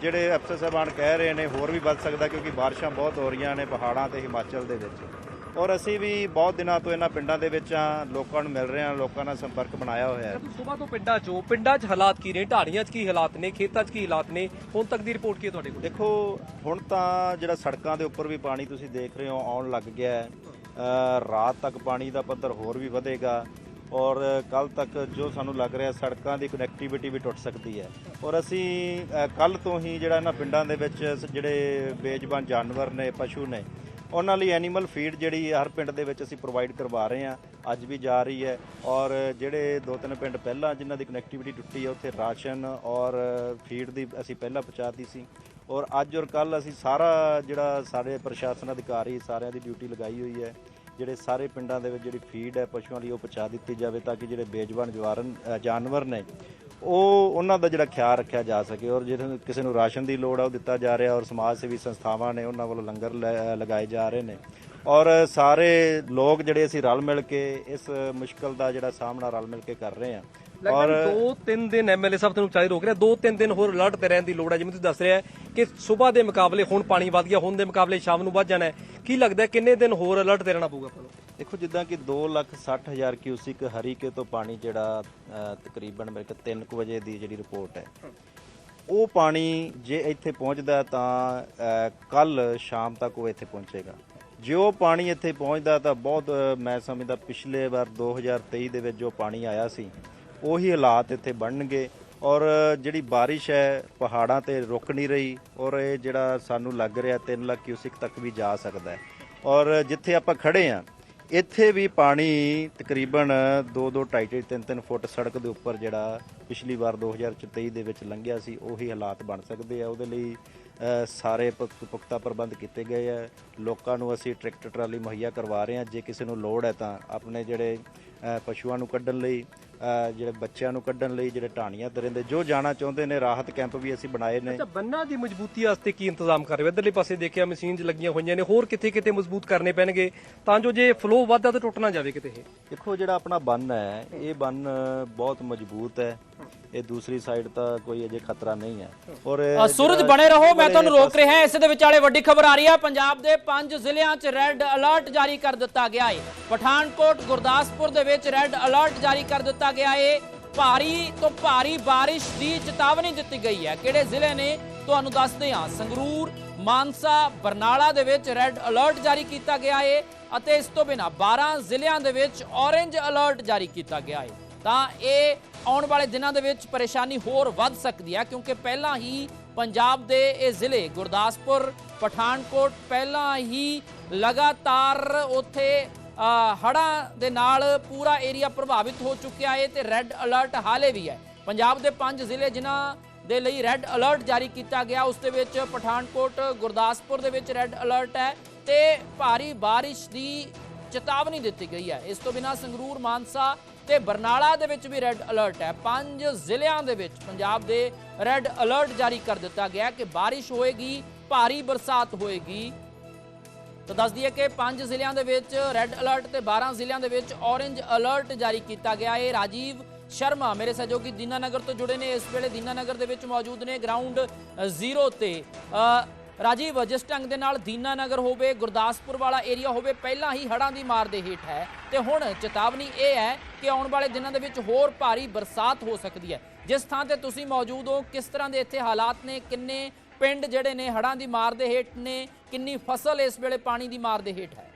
ਜਿਹੜੇ ਅਫਸਰ ਸਾਹਿਬਾਨ ਕਹਿ ਰਹੇ ਨੇ, ਹੋਰ ਵੀ ਵੱਧ ਸਕਦਾ ਕਿਉਂਕਿ ਬਾਰਿਸ਼ਾਂ ਬਹੁਤ ਹੋ ਰਹੀਆਂ ਨੇ ਪਹਾੜਾਂ ਤੇ ਹਿਮਾਚਲ ਦੇ ਵਿੱਚ। ਔਰ ਅਸੀਂ ਵੀ ਬਹੁਤ ਦਿਨਾਂ ਤੋਂ ਇਹਨਾਂ ਪਿੰਡਾਂ ਦੇ ਵਿੱਚ ਆ ਲੋਕਾਂ ਨੂੰ ਮਿਲ ਰਹੇ ਹਾਂ ਲੋਕਾਂ ਨਾਲ ਸੰਪਰਕ ਬਣਾਇਆ ਹੋਇਆ ਹੈ। ਸਵੇਰ ਤੋਂ ਪਿੰਡਾਂ 'ਚੋਂ ਪਿੰਡਾਂ 'ਚ ਹਾਲਾਤ ਕੀ ਨੇ ਢਾਣੀਆਂ 'ਚ ਕੀ ਹਾਲਾਤ ਨੇ ਖੇਤਾਂ 'ਚ ਕੀ ਹਾਲਾਤ ਨੇ ਹੁਣ ਤੱਕ ਦੀ ਰਿਪੋਰਟ ਕੀ ਹੈ ਤੁਹਾਡੇ ਕੋਲ? ਦੇਖੋ ਹੁਣ ਤਾਂ ਜਿਹੜਾ ਸੜਕਾਂ ਦੇ ਉੱਪਰ ਵੀ ਪਾਣੀ ਤੁਸੀਂ ਦੇਖ ਰਹੇ ਹੋ ਆਉਣ ਲੱਗ ਗਿਆ ਹੈ। ਰਾਤ ਤੱਕ ਪਾਣੀ ਦਾ ਪੱਧਰ ਹੋਰ ਵੀ ਵਧੇਗਾ ਔਰ ਕੱਲ ਤੱਕ ਜੋ ਸਾਨੂੰ ਲੱਗ ਰਿਹਾ ਸੜਕਾਂ ਦੀ ਕਨੈਕਟੀਵਿਟੀ ਵੀ ਟੁੱਟ ਸਕਦੀ ਹੈ। ਔਰ ਅਸੀਂ ਕੱਲ ਤੋਂ ਹੀ ਜਿਹੜਾ ਇਹਨਾਂ ਪਿੰਡਾਂ ਦੇ ਵਿੱਚ ਜਿਹੜੇ ਬੇਜ਼ਬਾਨ ਜਾਨਵਰ ਨੇ ਪਸ਼ੂ ਨੇ ਉਹਨਾਂ ਲਈ ਐਨੀਮਲ ਫੀਡ ਜਿਹੜੀ ਹਰ ਪਿੰਡ ਦੇ ਵਿੱਚ ਅਸੀਂ ਪ੍ਰੋਵਾਈਡ ਕਰਵਾ ਰਹੇ ਹਾਂ। ਅੱਜ ਵੀ ਜਾ ਰਹੀ ਹੈ ਔਰ ਜਿਹੜੇ ਦੋ ਤਿੰਨ ਪਿੰਡ ਪਹਿਲਾਂ ਜਿਨ੍ਹਾਂ ਦੀ ਕਨੈਕਟੀਵਿਟੀ ਟੁੱਟੀ ਹੈ, ਉੱਥੇ ਰਾਸ਼ਨ ਔਰ ਫੀਡ ਦੀ ਅਸੀਂ ਪਹਿਲਾਂ ਪਹੁੰਚਾਤੀ ਸੀ। ਔਰ ਅੱਜ ਔਰ ਕੱਲ ਅਸੀਂ ਸਾਰਾ ਜਿਹੜਾ ਸਾਡੇ ਪ੍ਰਸ਼ਾਸਨ ਅਧਿਕਾਰੀ ਸਾਰਿਆਂ ਦੀ ਡਿਊਟੀ ਲਗਾਈ ਹੋਈ ਹੈ, ਜਿਹੜੇ ਸਾਰੇ ਪਿੰਡਾਂ ਦੇ ਵਿੱਚ ਜਿਹੜੀ ਫੀਡ ਹੈ, ਪਸ਼ੂਆਂ ਲਈ ਉਹ ਪਹੁੰਚਾ ਦਿੱਤੀ ਜਾਵੇ ਤਾਂ ਕਿ ਜਿਹੜੇ ਬੇਜਵਾਨ ਜਵਾਰਨ ਜਾਨਵਰ ਨੇ ਉਹ ਉਹਨਾਂ ਦਾ ਜਿਹੜਾ ਖਿਆਲ ਰੱਖਿਆ ਜਾ ਸਕੇ ਔਰ ਜਿਹੜੇ ਕਿਸੇ ਨੂੰ ਰਾਸ਼ਨ ਦੀ ਲੋੜ ਆ ਉਹ ਦਿੱਤਾ ਜਾ ਰਿਹਾ ਔਰ ਸਮਾਜ ਸੇਵੀ ਸੰਸਥਾਵਾਂ ਨੇ ਉਹਨਾਂ ਵੱਲੋਂ ਲੰਗਰ ਲਗਾਏ ਜਾ ਰਹੇ ਨੇ। ਔਰ ਸਾਰੇ ਲੋਕ ਜਿਹੜੇ ਅਸੀਂ ਰਲ ਮਿਲ ਕੇ ਇਸ ਮੁਸ਼ਕਲ ਦਾ ਜਿਹੜਾ ਸਾਹਮਣਾ ਰਲ ਮਿਲ ਕੇ ਕਰ ਰਹੇ ਹਾਂ। ਔਰ ਦੋ ਤਿੰਨ ਦਿਨ ਐਮਐਲਏ ਸਾਹਿਬ ਤੁਹਾਨੂੰ ਚਾਹੀ ਰੋਕ ਰਿਹਾ ਦੋ ਤਿੰਨ ਦਿਨ ਹੋਰ ਅਲਰਟ ਤੇ ਰਹਿਣ ਦੀ ਲੋੜ ਹੈ ਜਿਵੇਂ ਤੁਸੀਂ ਦੱਸ ਰਿਹਾ ਕਿ ਸਵੇਰ ਦੇ ਮੁਕਾਬਲੇ ਹੁਣ ਪਾਣੀ ਵਧ ਗਿਆ ਹੁਣ ਦੇ ਮੁਕਾਬਲੇ ਸ਼ਾਮ ਨੂੰ ਵੱਧ ਜਾਣਾ ਕੀ ਲੱਗਦਾ ਕਿੰਨੇ ਦਿਨ ਹੋਰ ਅਲਰਟ ਤੇ ਰਹਿਣਾ ਪਊਗਾ ਆਪਾਂ ਨੂੰ? ਦੇਖੋ, ਜਿੱਦਾਂ ਕਿ 2 ਲੱਖ 60 ਹਜ਼ਾਰ ਕਿਊਸਿਕ ਹਰੀਕੇ ਤੋਂ ਪਾਣੀ ਜਿਹੜਾ ਤਕਰੀਬਨ ਮੇਰੇ ਕੋਲ 3 ਵਜੇ ਦੀ ਜਿਹੜੀ ਰਿਪੋਰਟ ਹੈ। ਉਹ ਪਾਣੀ ਜੇ ਇੱਥੇ ਪਹੁੰਚਦਾ ਤਾਂ ਕੱਲ ਸ਼ਾਮ ਤੱਕ ਉਹ ਇੱਥੇ ਪਹੁੰਚੇਗਾ। ਜੇ ਉਹ ਪਾਣੀ ਇੱਥੇ ਪਹੁੰਚਦਾ ਤਾਂ ਬਹੁਤ ਮੈਂ ਸਮਝਦਾ ਪਿਛਲੇ ਵਾਰ 2023 ਦੇ ਵਿੱਚ ਜੋ ਪਾਣੀ ਆਇਆ ਸੀ, ਉਹੀ ਹਾਲਾਤ ਇੱਥੇ ਬਣਨਗੇ। ਔਰ ਜਿਹੜੀ ਬਾਰਿਸ਼ ਹੈ, ਪਹਾੜਾਂ ਤੇ ਰੁਕ ਨਹੀਂ ਰਹੀ ਔਰ ਇਹ ਜਿਹੜਾ ਸਾਨੂੰ ਲੱਗ ਰਿਹਾ 3 ਲੱਖ ਕਿਊਸਿਕ ਤੱਕ ਵੀ ਜਾ ਸਕਦਾ ਹੈ। ਔਰ ਜਿੱਥੇ ਆਪਾਂ ਖੜੇ ਆ ਇੱਥੇ ਵੀ ਪਾਣੀ ਤਕਰੀਬਨ 2 2 2.5 3 3 ਫੁੱਟ ਸੜਕ ਦੇ ਉੱਪਰ ਜਿਹੜਾ ਪਿਛਲੀ ਵਾਰ 2023 ਦੇ ਵਿੱਚ ਲੰਘਿਆ ਸੀ, ਉਹੀ ਹਾਲਾਤ ਬਣ ਸਕਦੇ ਆ। ਉਹਦੇ ਲਈ ਸਾਰੇ ਪੁਖ- ਪੁਖਤਾ ਪ੍ਰਬੰਧ ਕੀਤੇ ਗਏ ਆ। ਲੋਕਾਂ ਨੂੰ ਅਸੀਂ ਟਰੈਕਟਰ ਟਰਾਲੀ ਮੁਹੱਈਆ ਕਰਵਾ ਰਹੇ ਹਾਂ। ਜੇ ਕਿਸੇ ਨੂੰ ਲੋੜ ਹੈ ਤਾਂ ਆਪਣੇ ਜਿਹੜੇ ਪਸ਼ੂਆਂ ਨੂੰ ਕੱਢਣ ਲਈ ਜਿਹੜੇ ਬੱਚਿਆਂ ਨੂੰ ਕੱਢਣ ਲਈ ਜਿਹੜੇ ਢਾਣੀਆਂ ਤੇ ਰਹਿੰਦੇ ਜੋ ਜਾਣਾ ਚਾਹੁੰਦੇ ਨੇ ਰਾਹਤ ਕੈਂਪ ਵੀ ਅਸੀਂ ਬਣਾਏ ਨੇ। ਅੱਛਾ ਬੰਨਾਂ ਦੀ ਮਜ਼ਬੂਤੀ ਵਾਸਤੇ ਕੀ ਇੰਤਜ਼ਾਮ ਕਰ ਰਹੇ ਹੋ? ਇਧਰਲੇ ਪਾਸੇ ਦੇਖਿਆ ਮਸ਼ੀਨਸ ਲੱਗੀਆਂ ਹੋਈਆਂ ਨੇ ਹੋਰ ਕਿੱਥੇ ਕਿਤੇ ਮਜ਼ਬੂਤ ਕਰਨੇ ਪੈਣਗੇ? ਤਾਂ ਜੋ ਜੇ ਫਲੋ ਵੱਧਦਾ ਤਾਂ ਟੁੱਟ ਨਾ ਜਾਵੇ ਕਿਤੇ ਇਹ। ਦੇਖੋ ਜਿਹੜਾ ਆਪਣਾ ਬੰਨ ਹੈ ਇਹ ਬੰਨ ਬਹੁਤ ਮਜ਼ਬੂਤ ਹੈ। ਇਹ ਦੂਸਰੀ ਸਾਈਡ ਤਾਂ ਕੋਈ ਅਜੇ ਖਤਰਾ ਨਹੀਂ ਹੈ। ਔਰ ਸੂਰਜ ਬਣੇ ਰਹੋ ਮੈਂ ਤੁਹਾਨੂੰ ਰੋਕ ਰਿਹਾ ਇਸ ਦੇ ਵਿਚਾਲੇ ਵੱਡੀ ਖਬਰ ਆ ਰਹੀ ਹੈ ਪੰਜਾਬ ਦੇ ਪੰਜ ਜ਼ਿਲ੍ਹਿਆਂ 'ਚ ਰੈੱਡ ਅਲਰਟ ਜਾਰੀ ਕਰ ਦਿੱਤਾ ਗਿਆ ਹੈ ਪਠਾਨਕੋਟ ਗੁਰਦਾਸਪੁਰ ਦੇ ਵਿੱਚ ਰੈੱਡ ਅਲਰਟ ਜਾਰੀ ਕਰ ਦਿੱਤਾ ਗਿਆ ਹੈ ਭਾਰੀ ਤੋਂ ਭਾਰੀ ਬਾਰਿਸ਼ ਦੀ ਚੇਤਾਵਨੀ ਦਿੱਤੀ ਗਈ ਹੈ। ਕਿਹੜੇ ਜ਼ਿਲ੍ਹੇ ਨੇ ਤੁਹਾਨੂੰ ਦੱਸਦੇ ਹਾਂ। ਸੰਗਰੂਰ ਮਾਨਸਾ ਬਰਨਾਲਾ ਦੇ ਵਿੱਚ ਰੈੱਡ ਅਲਰਟ ਜਾਰੀ ਕੀਤਾ ਗਿਆ ਹੈ ਅਤੇ ਇਸ ਤੋਂ ਬਿਨਾ 12 ਜ਼ਿਲ੍ਹਿਆਂ ਦੇ ਵਿੱਚ ਔਰੇਂਜ ਅਲਰਟ ਜਾਰੀ ਕੀਤਾ ਗਿਆ ਹੈ ਤਾਂ ਇਹ ਆਉਣ ਵਾਲੇ ਦਿਨਾਂ ਦੇ ਵਿੱਚ ਪਰੇਸ਼ਾਨੀ ਹੋਰ ਵੱਧ ਸਕਦੀ ਹੈ, ਕਿਉਂਕਿ ਪਹਿਲਾਂ ਹੀ ਪੰਜਾਬ ਦੇ ਇਹ ਜ਼ਿਲ੍ਹੇ ਗੁਰਦਾਸਪੁਰ, ਪਠਾਨਕੋਟ, ਪਹਿਲਾਂ ਹੀ ਲਗਾਤਾਰ ਉੱਥੇ ਹੜ੍ਹਾਂ ਦੇ ਨਾਲ ਪੂਰਾ ਏਰੀਆ ਪ੍ਰਭਾਵਿਤ ਹੋ ਚੁੱਕਿਆ ਹੈ ਤੇ ਰੈੱਡ ਅਲਰਟ ਹਾਲੇ ਵੀ ਹੈ। ਪੰਜਾਬ ਦੇ ਪੰਜ ਜ਼ਿਲ੍ਹੇ ਜਿਨ੍ਹਾਂ ਦੇ ਲਈ ਰੈੱਡ ਅਲਰਟ ਜਾਰੀ ਕੀਤਾ ਗਿਆ, ਉਸ ਦੇ ਵਿੱਚ ਪਠਾਨਕੋਟ, ਗੁਰਦਾਸਪੁਰ ਦੇ ਵਿੱਚ ਰੈੱਡ ਅਲਰਟ ਹੈ ਤੇ ਭਾਰੀ ਬਾਰਿਸ਼ ਦੀ ਚੇਤਾਵਨੀ ਦਿੱਤੀ ਗਈ ਹੈ। ਇਸ ਤੋਂ ਬਿਨਾਂ ਸੰਗਰੂਰ, ਮਾਨਸਾ ਤੇ ਬਰਨਾਲਾ ਦੇ ਵਿੱਚ ਵੀ ਰੈੱਡ ਅਲਰਟ ਹੈ। ਪੰਜ ਜ਼ਿਲ੍ਹਿਆਂ ਦੇ ਵਿੱਚ ਪੰਜਾਬ ਦੇ ਰੈੱਡ ਅਲਰਟ ਜਾਰੀ ਕਰ ਦਿੱਤਾ ਗਿਆ ਕਿ ਬਾਰਿਸ਼ ਹੋਏਗੀ, ਭਾਰੀ ਬਰਸਾਤ ਹੋਏਗੀ। ਤਾਂ ਦੱਸ ਦਈਏ ਕਿ ਪੰਜ ਜ਼ਿਲ੍ਹਿਆਂ ਦੇ ਵਿੱਚ ਰੈੱਡ ਅਲਰਟ ਤੇ 12 ਜ਼ਿਲ੍ਹਿਆਂ ਦੇ ਵਿੱਚ ਔਰੇਂਜ ਅਲਰਟ ਜਾਰੀ ਕੀਤਾ ਗਿਆ। ਹੈ ਰਾਜੀਵ ਸ਼ਰਮਾ ਮੇਰੇ ਸਹਿਯੋਗੀ ਦੀਨਾਨਗਰ ਤੋਂ ਜੁੜੇ ਨੇ। ਇਸ ਵੇਲੇ ਦੀਨਾਨਗਰ ਦੇ ਵਿੱਚ ਮੌਜੂਦ ਨੇ। ਗਰਾਊਂਡ ਜ਼ੀਰੋ ਤੇ। ਰਾਜੀਵ, ਜਿਸ ਢੰਗ ਦੇ ਨਾਲ ਦੀਨਾਨਗਰ ਹੋਵੇ, ਗੁਰਦਾਸਪੁਰ ਵਾਲਾ ਏਰੀਆ ਹੋਵੇ, ਪਹਿਲਾਂ ਹੀ ਹੜ੍ਹਾਂ ਦੀ ਮਾਰ ਦੇ ਹੇਠ ਹੈ। ਤੇ ਹੁਣ ਚੇਤਾਵਨੀ ਇਹ ਹੈ ਕਿ ਆਉਣ ਵਾਲੇ ਦਿਨਾਂ ਦੇ ਵਿੱਚ ਹੋਰ ਭਾਰੀ ਬਰਸਾਤ ਹੋ ਸਕਦੀ ਹੈ। ਜਿਸ ਥਾਂ ਤੇ ਤੁਸੀਂ ਮੌਜੂਦ ਹੋ, ਕਿਸ ਤਰ੍ਹਾਂ ਦੇ ਇੱਥੇ ਹਾਲਾਤ ਨੇ, ਕਿੰਨੇ ਪਿੰਡ ਜਿਹੜੇ ਨੇ ਹੜ੍ਹਾਂ ਦੀ ਮਾਰ ਦੇ ਹੇਠ ਨੇ, ਕਿੰਨੀ ਫਸਲ ਇਸ ਵੇਲੇ ਪਾਣੀ ਦੀ ਮਾਰ ਦੇ ਹੇਠ ਹੈ?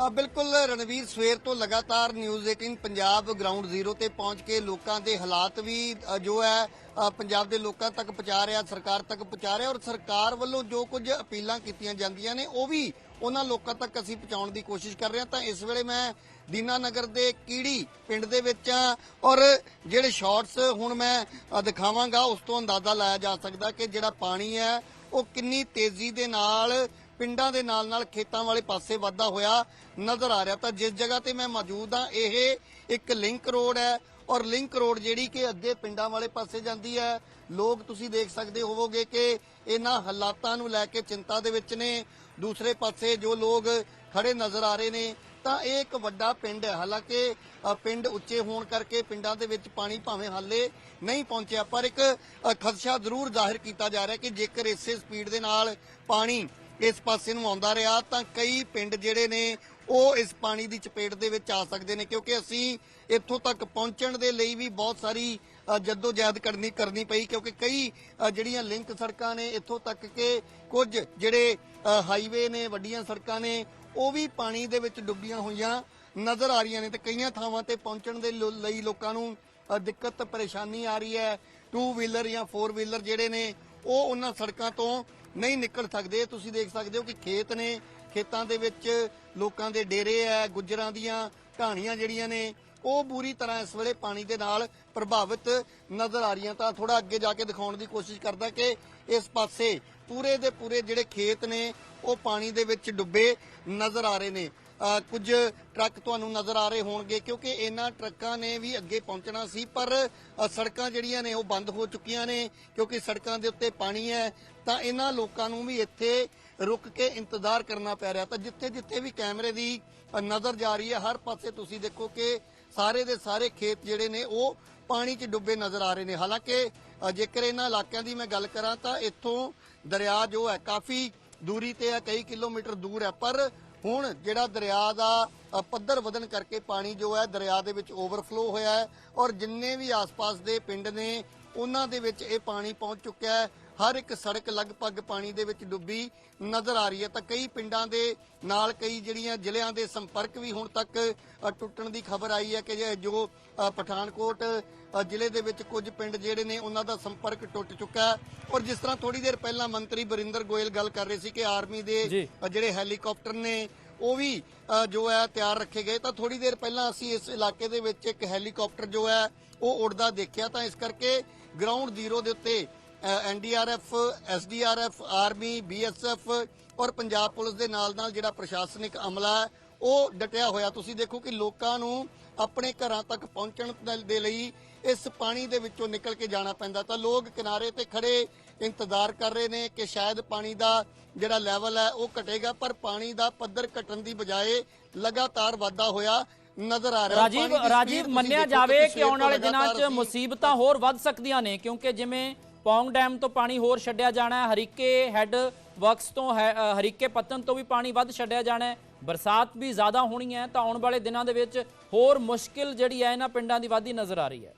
ਆ ਬਿਲਕੁਲ ਰਣਵੀਰ, ਸਵੇਰ ਤੋਂ ਲਗਾਤਾਰ ਨਿਊਜ਼ 18 ਪੰਜਾਬ ਗਰਾਊਂਡ ਜ਼ੀਰੋ ਤੇ ਪਹੁੰਚ ਕੇ ਲੋਕਾਂ ਦੇ ਹਾਲਾਤ ਵੀ ਜੋ ਹੈ ਪੰਜਾਬ ਦੇ ਲੋਕਾਂ ਤੱਕ ਪਹੁੰਚਾ ਰਿਹਾ, ਸਰਕਾਰ ਤੱਕ ਪਹੁੰਚਾ ਰਿਹਾ ਔਰ ਸਰਕਾਰ ਵੱਲੋਂ ਜੋ ਕੁਝ ਅਪੀਲਾਂ ਕੀਤੀਆਂ ਜਾਂਦੀਆਂ ਨੇ, ਉਹ ਵੀ ਉਹਨਾਂ ਲੋਕਾਂ ਤੱਕ ਅਸੀਂ ਪਹੁੰਚਾਉਣ ਦੀ ਕੋਸ਼ਿਸ਼ ਕਰ ਰਹੇ ਹਾਂ। ਤਾਂ ਇਸ ਵੇਲੇ ਮੈਂ ਦੀਨਾਨਗਰ ਦੇ ਕੀੜੀ ਪਿੰਡ ਦੇ ਵਿੱਚ ਆ ਔਰ ਜਿਹੜੇ ਸ਼ਾਰਟਸ ਹੁਣ ਮੈਂ ਦਿਖਾਵਾਂਗਾ, ਉਸ ਤੋਂ ਅੰਦਾਜ਼ਾ ਲਾਇਆ ਜਾ ਸਕਦਾ ਕਿ ਜਿਹੜਾ ਪਾਣੀ ਹੈ, ਉਹ ਕਿੰਨੀ ਤੇਜ਼ੀ ਦੇ ਨਾਲ ਪਿੰਡਾਂ ਦੇ ਨਾਲ ਨਾਲ ਖੇਤਾਂ ਵਾਲੇ ਪਾਸੇ ਵਾਧਾ ਹੋਇਆ ਨਜ਼ਰ ਆ ਰਿਹਾ। ਤਾਂ ਜਿਸ ਜਗ੍ਹਾ ਤੇ ਮੈਂ ਮੌਜੂਦ ਹਾਂ, ਇਹ ਇੱਕ ਲਿੰਕ ਰੋਡ ਹੈ ਔਰ ਲਿੰਕ ਰੋਡ ਜਿਹੜੀ ਕਿ ਅੱਗੇ ਪਿੰਡਾਂ ਵਾਲੇ ਪਾਸੇ ਜਾਂਦੀ ਹੈ। ਲੋਕ ਤੁਸੀਂ ਦੇਖ ਸਕਦੇ ਹੋਵੋਗੇ ਕਿ ਇਹਨਾਂ ਹਾਲਾਤਾਂ ਨੂੰ ਲੈ ਕੇ ਚਿੰਤਾ ਦੇ ਵਿੱਚ ਨੇ। ਦੂਸਰੇ ਪਾਸੇ ਜੋ ਲੋਕ ਖੜੇ ਨਜ਼ਰ ਆ ਰਹੇ ਨੇ, ਤਾਂ ਇਹ ਇੱਕ ਵੱਡਾ ਪਿੰਡ ਹੈ। ਹਾਲਾਂਕਿ ਪਿੰਡ ਉੱਚੇ ਹੋਣ ਕਰਕੇ ਪਿੰਡਾਂ ਦੇ ਵਿੱਚ ਪਾਣੀ ਭਾਵੇਂ ਹਾਲੇ ਨਹੀਂ ਪਹੁੰਚਿਆ, ਪਰ ਇੱਕ ਖਦਸ਼ਾ ਜ਼ਰੂਰ ਜ਼ਾਹਿਰ ਕੀਤਾ ਜਾ ਰਿਹਾ ਕਿ ਜੇਕਰ ਇਸੇ ਸਪੀਡ ਦੇ ਨਾਲ ਪਾਣੀ ਇਸ ਪਾਸੇ ਨੂੰ ਆਉਂਦਾ ਰਿਹਾ ਤਾਂ ਕਈ ਪਿੰਡ ਜਿਹੜੇ ਨੇ ਉਹ ਇਸ ਪਾਣੀ ਦੀ ਚਪੇਟ ਦੇ ਵਿੱਚ ਆ ਸਕਦੇ ਨੇ ਕਿਉਂਕਿ ਅਸੀਂ ਇੱਥੋਂ ਤੱਕ ਪਹੁੰਚਣ ਦੇ ਲਈ ਵੀ ਬਹੁਤ ਸਾਰੀ ਅ, ਜਹਿਦ ਕਰਨੀ ਕਰਨੀ ਪਈ ਕਿਉਂਕਿ ਕਈ ਜਿਹੜੀਆਂ ਲਿੰਕ ਸੜਕਾਂ ਨੇ ਇੱਥੋਂ ਤੱਕ ਕਿ ਕੁਝ ਜਿਹੜੇ ਹਾਈਵੇ ਨੇ ਵੱਡੀਆਂ ਸੜਕਾਂ ਨੇ ਉਹ ਵੀ ਪਾਣੀ ਦੇ ਵਿੱਚ ਡੁੱਬੀਆਂ ਹੋਈਆਂ ਨਜ਼ਰ ਆ ਰਹੀਆਂ ਨੇ ਤੇ ਕਈਆਂ ਥਾਵਾਂ ਤੇ ਪਹੁੰਚਣ ਦੇ ਲਈ ਲੋਕਾਂ ਨੂੰ ਦਿੱਕਤ ਪਰੇਸ਼ਾਨੀ ਆ ਰਹੀ ਹੈ। ਟੂ ਵੀਲਰ ਜਾਂ ਫੋਰ ਵੀਲਰ ਜਿਹੜੇ ਨੇ ਉਹ ਉਹਨਾਂ ਸੜਕਾਂ ਤੋਂ ਨਹੀਂ ਨਿਕਲ ਸਕਦੇ। ਤੁਸੀਂ ਦੇਖ ਸਕਦੇ ਹੋ ਕਿ ਖੇਤ ਨੇ, ਖੇਤਾਂ ਦੇ ਵਿੱਚ ਲੋਕਾਂ ਦੇ ਡੇਰੇ ਹੈ ਗੁੱਜਰਾਂ ਦੀਆਂ ਢਾਣੀਆਂ ਜਿਹੜੀਆਂ ਨੇ, ਉਹ ਬੁਰੀ ਤਰ੍ਹਾਂ ਇਸ ਵੇਲੇ ਪਾਣੀ ਦੇ ਨਾਲ ਪ੍ਰਭਾਵਿਤ ਨਜ਼ਰ ਆ ਰਹੀਆਂ। ਤਾਂ ਥੋੜਾ ਅੱਗੇ ਜਾ ਕੇ ਦਿਖਾਉਣ ਦੀ ਕੋਸ਼ਿਸ਼ ਕਰਦਾ ਕਿ ਇਸ ਪਾਸੇ ਪੂਰੇ ਦੇ ਪੂਰੇ ਜਿਹੜੇ ਖੇਤ ਨੇ, ਉਹ ਪਾਣੀ ਦੇ ਵਿੱਚ ਡੁੱਬੇ ਨਜ਼ਰ ਆ ਰਹੇ ਨੇ। ਕੁਝ ਟਰੱਕ ਤੁਹਾਨੂੰ ਨਜ਼ਰ ਆ ਰਹੇ ਹੋਣਗੇ, ਕਿਉਂਕਿ ਇਹਨਾਂ ਟਰੱਕਾਂ ਨੇ ਵੀ ਅੱਗੇ ਪਹੁੰਚਣਾ ਸੀ, ਪਰ ਸੜਕਾਂ ਜਿਹੜੀਆਂ ਨੇ ਉਹ ਬੰਦ ਹੋ ਚੁੱਕੀਆਂ ਨੇ, ਕਿਉਂਕਿ ਸੜਕਾਂ ਦੇ ਉੱਤੇ ਪਾਣੀ ਹੈ, ਤਾਂ ਇਹਨਾਂ ਲੋਕਾਂ ਨੂੰ ਵੀ ਇੱਥੇ ਰੁਕ ਕੇ ਇੰਤਜ਼ਾਰ ਕਰਨਾ ਪੈ ਰਿਹਾ। ਤਾਂ ਜਿੱਥੇ ਜਿੱਥੇ ਵੀ ਕੈਮਰੇ ਦੀ ਨਜ਼ਰ ਜਾ ਰਹੀ ਹੈ, ਹਰ ਪਾਸੇ ਤੁਸੀਂ ਦੇਖੋ ਕਿ ਸਾਰੇ ਦੇ ਸਾਰੇ ਖੇਤ ਜਿਹੜੇ ਨੇ, ਉਹ ਪਾਣੀ 'ਚ ਡੁੱਬੇ ਨਜ਼ਰ ਆ ਰਹੇ ਨੇ। ਹਾਲਾਂਕਿ ਜੇਕਰ ਇਹਨਾਂ ਇਲਾਕਿਆਂ ਦੀ ਮੈਂ ਗੱਲ ਕਰਾਂ, ਤਾਂ ਇੱਥੋਂ ਦਰਿਆ ਜੋ ਹੈ, ਕਾਫੀ ਦੂਰੀ ਤੇ ਹੈ, ਕਈ ਕਿਲੋਮੀਟਰ ਦੂਰ ਹੈ, ਪਰ ਹੁਣ ਜਿਹੜਾ ਦਰਿਆ ਦਾ ਅ, ਪੱਧਰ ਵਧਣ ਕਰਕੇ ਪਾਣੀ ਜੋ ਹੈ ਦਰਿਆ ਦੇ ਵਿੱਚ ਓਵਰਫਲੋ ਹੋਇਆ ਹੈ ਔਰ ਜਿੰਨੇ ਵੀ ਆਸ-ਪਾਸ ਦੇ ਪਿੰਡ ਨੇ ਉਹਨਾਂ ਦੇ ਵਿੱਚ ਇਹ ਪਾਣੀ ਪਹੁੰਚ ਚੁੱਕਿਆ ਹੈ। ਹਰ ਇੱਕ ਸੜਕ ਲਗਭਗ ਪਾਣੀ ਦੇ ਵਿੱਚ ਡੁੱਬੀ ਨਜ਼ਰ ਆ ਰਹੀ ਹੈ। ਤਾਂ ਕਈ ਪਿੰਡਾਂ ਦੇ ਨਾਲ ਕਈ ਜਿਹੜੀਆਂ ਜ਼ਿਲ੍ਹਿਆਂ ਦੇ ਸੰਪਰਕ ਵੀ ਹੁਣ ਤੱਕ ਟੁੱਟਣ ਦੀ ਖਬਰ ਆਈ ਹੈ ਕਿ ਜੇ ਪਠਾਨਕੋਟ ਜ਼ਿਲ੍ਹੇ ਦੇ ਵਿੱਚ ਕੁਝ ਪਿੰਡ ਜਿਹੜੇ ਨੇ ਉਹਨਾਂ ਦਾ ਸੰਪਰਕ ਟੁੱਟ ਚੁੱਕਾ ਹੈ। ਔਰ ਜਿਸ ਤਰ੍ਹਾਂ ਥੋੜੀ ਦੇਰ ਪਹਿਲਾਂ ਮੰਤਰੀ ਬਰਿੰਦਰ ਗੋਇਲ ਗੱਲ ਕਰ ਰਹੇ ਸੀ ਕਿ ਆਰਮੀ ਦੇ ਜਿਹੜੇ ਹੈਲੀਕਾਪਟਰ ਨੇ ਉਹ ਵੀ ਜੋ ਹੈ ਤਿਆਰ ਰੱਖੇ ਗਏ। ਤਾਂ ਥੋੜੀ ਦੇਰ ਪਹਿਲਾਂ ਅਸੀਂ ਇਸ ਇਲਾਕੇ ਦੇ ਵਿੱਚ ਇੱਕ ਹੈਲੀਕਾਪਟਰ ਜੋ ਹੈ ਉਹ ਉੜਦਾ ਦੇਖਿਆ। ਤਾਂ ਇਸ ਕਰਕੇ ਗਰਾਊਂਡ ਜ਼ੀਰੋ ਦੇ ਉੱਤੇ ਐਨਡੀਆਰਐਫ ਐਸਡੀਆਰਐਫ ਆਰਮੀ ਬੀਐਸਐਫ ਔਰ ਪੰਜਾਬ ਪੁਲਿਸ ਦੇ ਨਾਲ ਨਾਲ ਜਿਹੜਾ ਪ੍ਰਸ਼ਾਸਨਿਕ ਅਮਲਾ ਹੈ ਉਹ ਡਟਿਆ ਹੋਇਆ। ਤੁਸੀਂ ਦੇਖੋ ਕਿ ਲੋਕਾਂ ਨੂੰ ਆਪਣੇ ਘਰਾਂ ਤੱਕ ਪਹੁੰਚਣ ਦੇ- ਲਈ ਇਸ ਪਾਣੀ ਦੇ ਵਿੱਚੋਂ ਨਿਕਲ ਕੇ ਜਾਣਾ ਪੈਂਦਾ। ਤਾਂ ਲੋਕ ਕਿਨਾਰੇ ਤੇ ਖੜੇ ਇੰਤਜ਼ਾਰ ਕਰ ਰਹੇ ਨੇ ਕਿ ਸ਼ਾਇਦ ਪਾਣੀ ਦਾ ਜਿਹੜਾ ਲੈਵਲ ਹੈ ਉਹ ਘਟੇਗਾ ਪਰ ਪਾਣੀ ਦਾ ਪੱਧਰ ਘਟਣ ਦੀ ਬਜਾਏ ਲਗਾਤਾਰ ਵਾਧਾ ਹੋਇਆ ਨਜ਼ਰ ਆ ਰਿਹਾ। ਰਾਜੀਵ ਰਾਜੀਵ ਮੰਨਿਆ ਜਾਵੇ ਕਿ ਆਉਣ ਵਾਲੇ ਦਿਨਾਂ 'ਚ ਮੁਸੀਬਤਾਂ ਹੋਰ ਵੱਧ ਸਕਦੀਆਂ ਨੇ ਕਿਉਂਕਿ ਜਿਵੇਂ ਪੌਂਗ ਡੈਮ ਤੋਂ ਪਾਣੀ ਹੋਰ ਛੱਡਿਆ ਜਾਣਾ ਹੈ। ਹਰੀਕੇ ਹੈੱਡ ਵਰਕਸ ਤੋਂ ਹਰੀਕੇ ਪੱਤਨ ਤੋਂ ਵੀ ਪਾਣੀ ਵੱਧ ਛੱਡਿਆ ਜਾਣਾ ਹੈ। ਬਰਸਾਤ ਵੀ ਜ਼ਿਆਦਾ ਹੋਣੀ ਹੈ ਤਾਂ ਆਉਣ ਵਾਲੇ ਦਿਨਾਂ ਦੇ ਵਿੱਚ ਹੋਰ ਮੁਸ਼ਕਿਲ ਜਿਹੜੀ ਹੈ ਇਹਨਾਂ ਪਿੰਡਾਂ ਦੀ ਵਾਧੀ ਨਜ਼ਰ ਆ ਰਹੀ ਹੈ।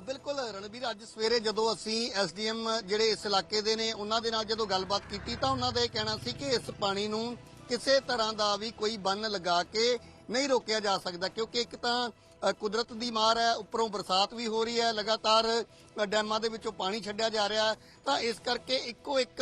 ਬਿਲਕੁਲ ਰਣਬੀਰ, ਅੱਜ ਸਵੇਰੇ ਜਦੋਂ ਅਸੀਂ ਐਸਡੀਐਮ ਜਿਹੜੇ ਇਸ ਇਲਾਕੇ ਦੇ ਨੇ, ਉਹਨਾਂ ਦੇ ਨਾਲ ਜਦੋਂ ਗੱਲਬਾਤ ਕੀਤੀ ਤਾਂ ਉਹਨਾਂ ਦਾ ਇਹ ਕਹਿਣਾ ਸੀ ਕਿ ਇਸ ਪਾਣੀ ਨੂੰ ਕਿਸੇ ਤਰ੍ਹਾਂ ਦਾ ਵੀ ਕੋਈ ਬੰਨ ਲਗਾ ਕੇ ਨਹੀਂ ਰੋਕਿਆ ਜਾ ਸਕਦਾ, ਕਿਉਂਕਿ ਇੱਕ ਤਾਂ ਕੁਦਰਤ ਦੀ ਮਾਰ ਹੈ, ਉੱਪਰੋਂ ਬਰਸਾਤ ਵੀ ਹੋ ਰਹੀ ਹੈ, ਲਗਾਤਾਰ ਡੈਮਾਂ ਦੇ ਵਿੱਚੋਂ ਪਾਣੀ ਛੱਡਿਆ ਜਾ ਰਿਹਾ ਤਾਂ ਇਸ ਕਰਕੇ ਇੱਕੋ ਇੱਕ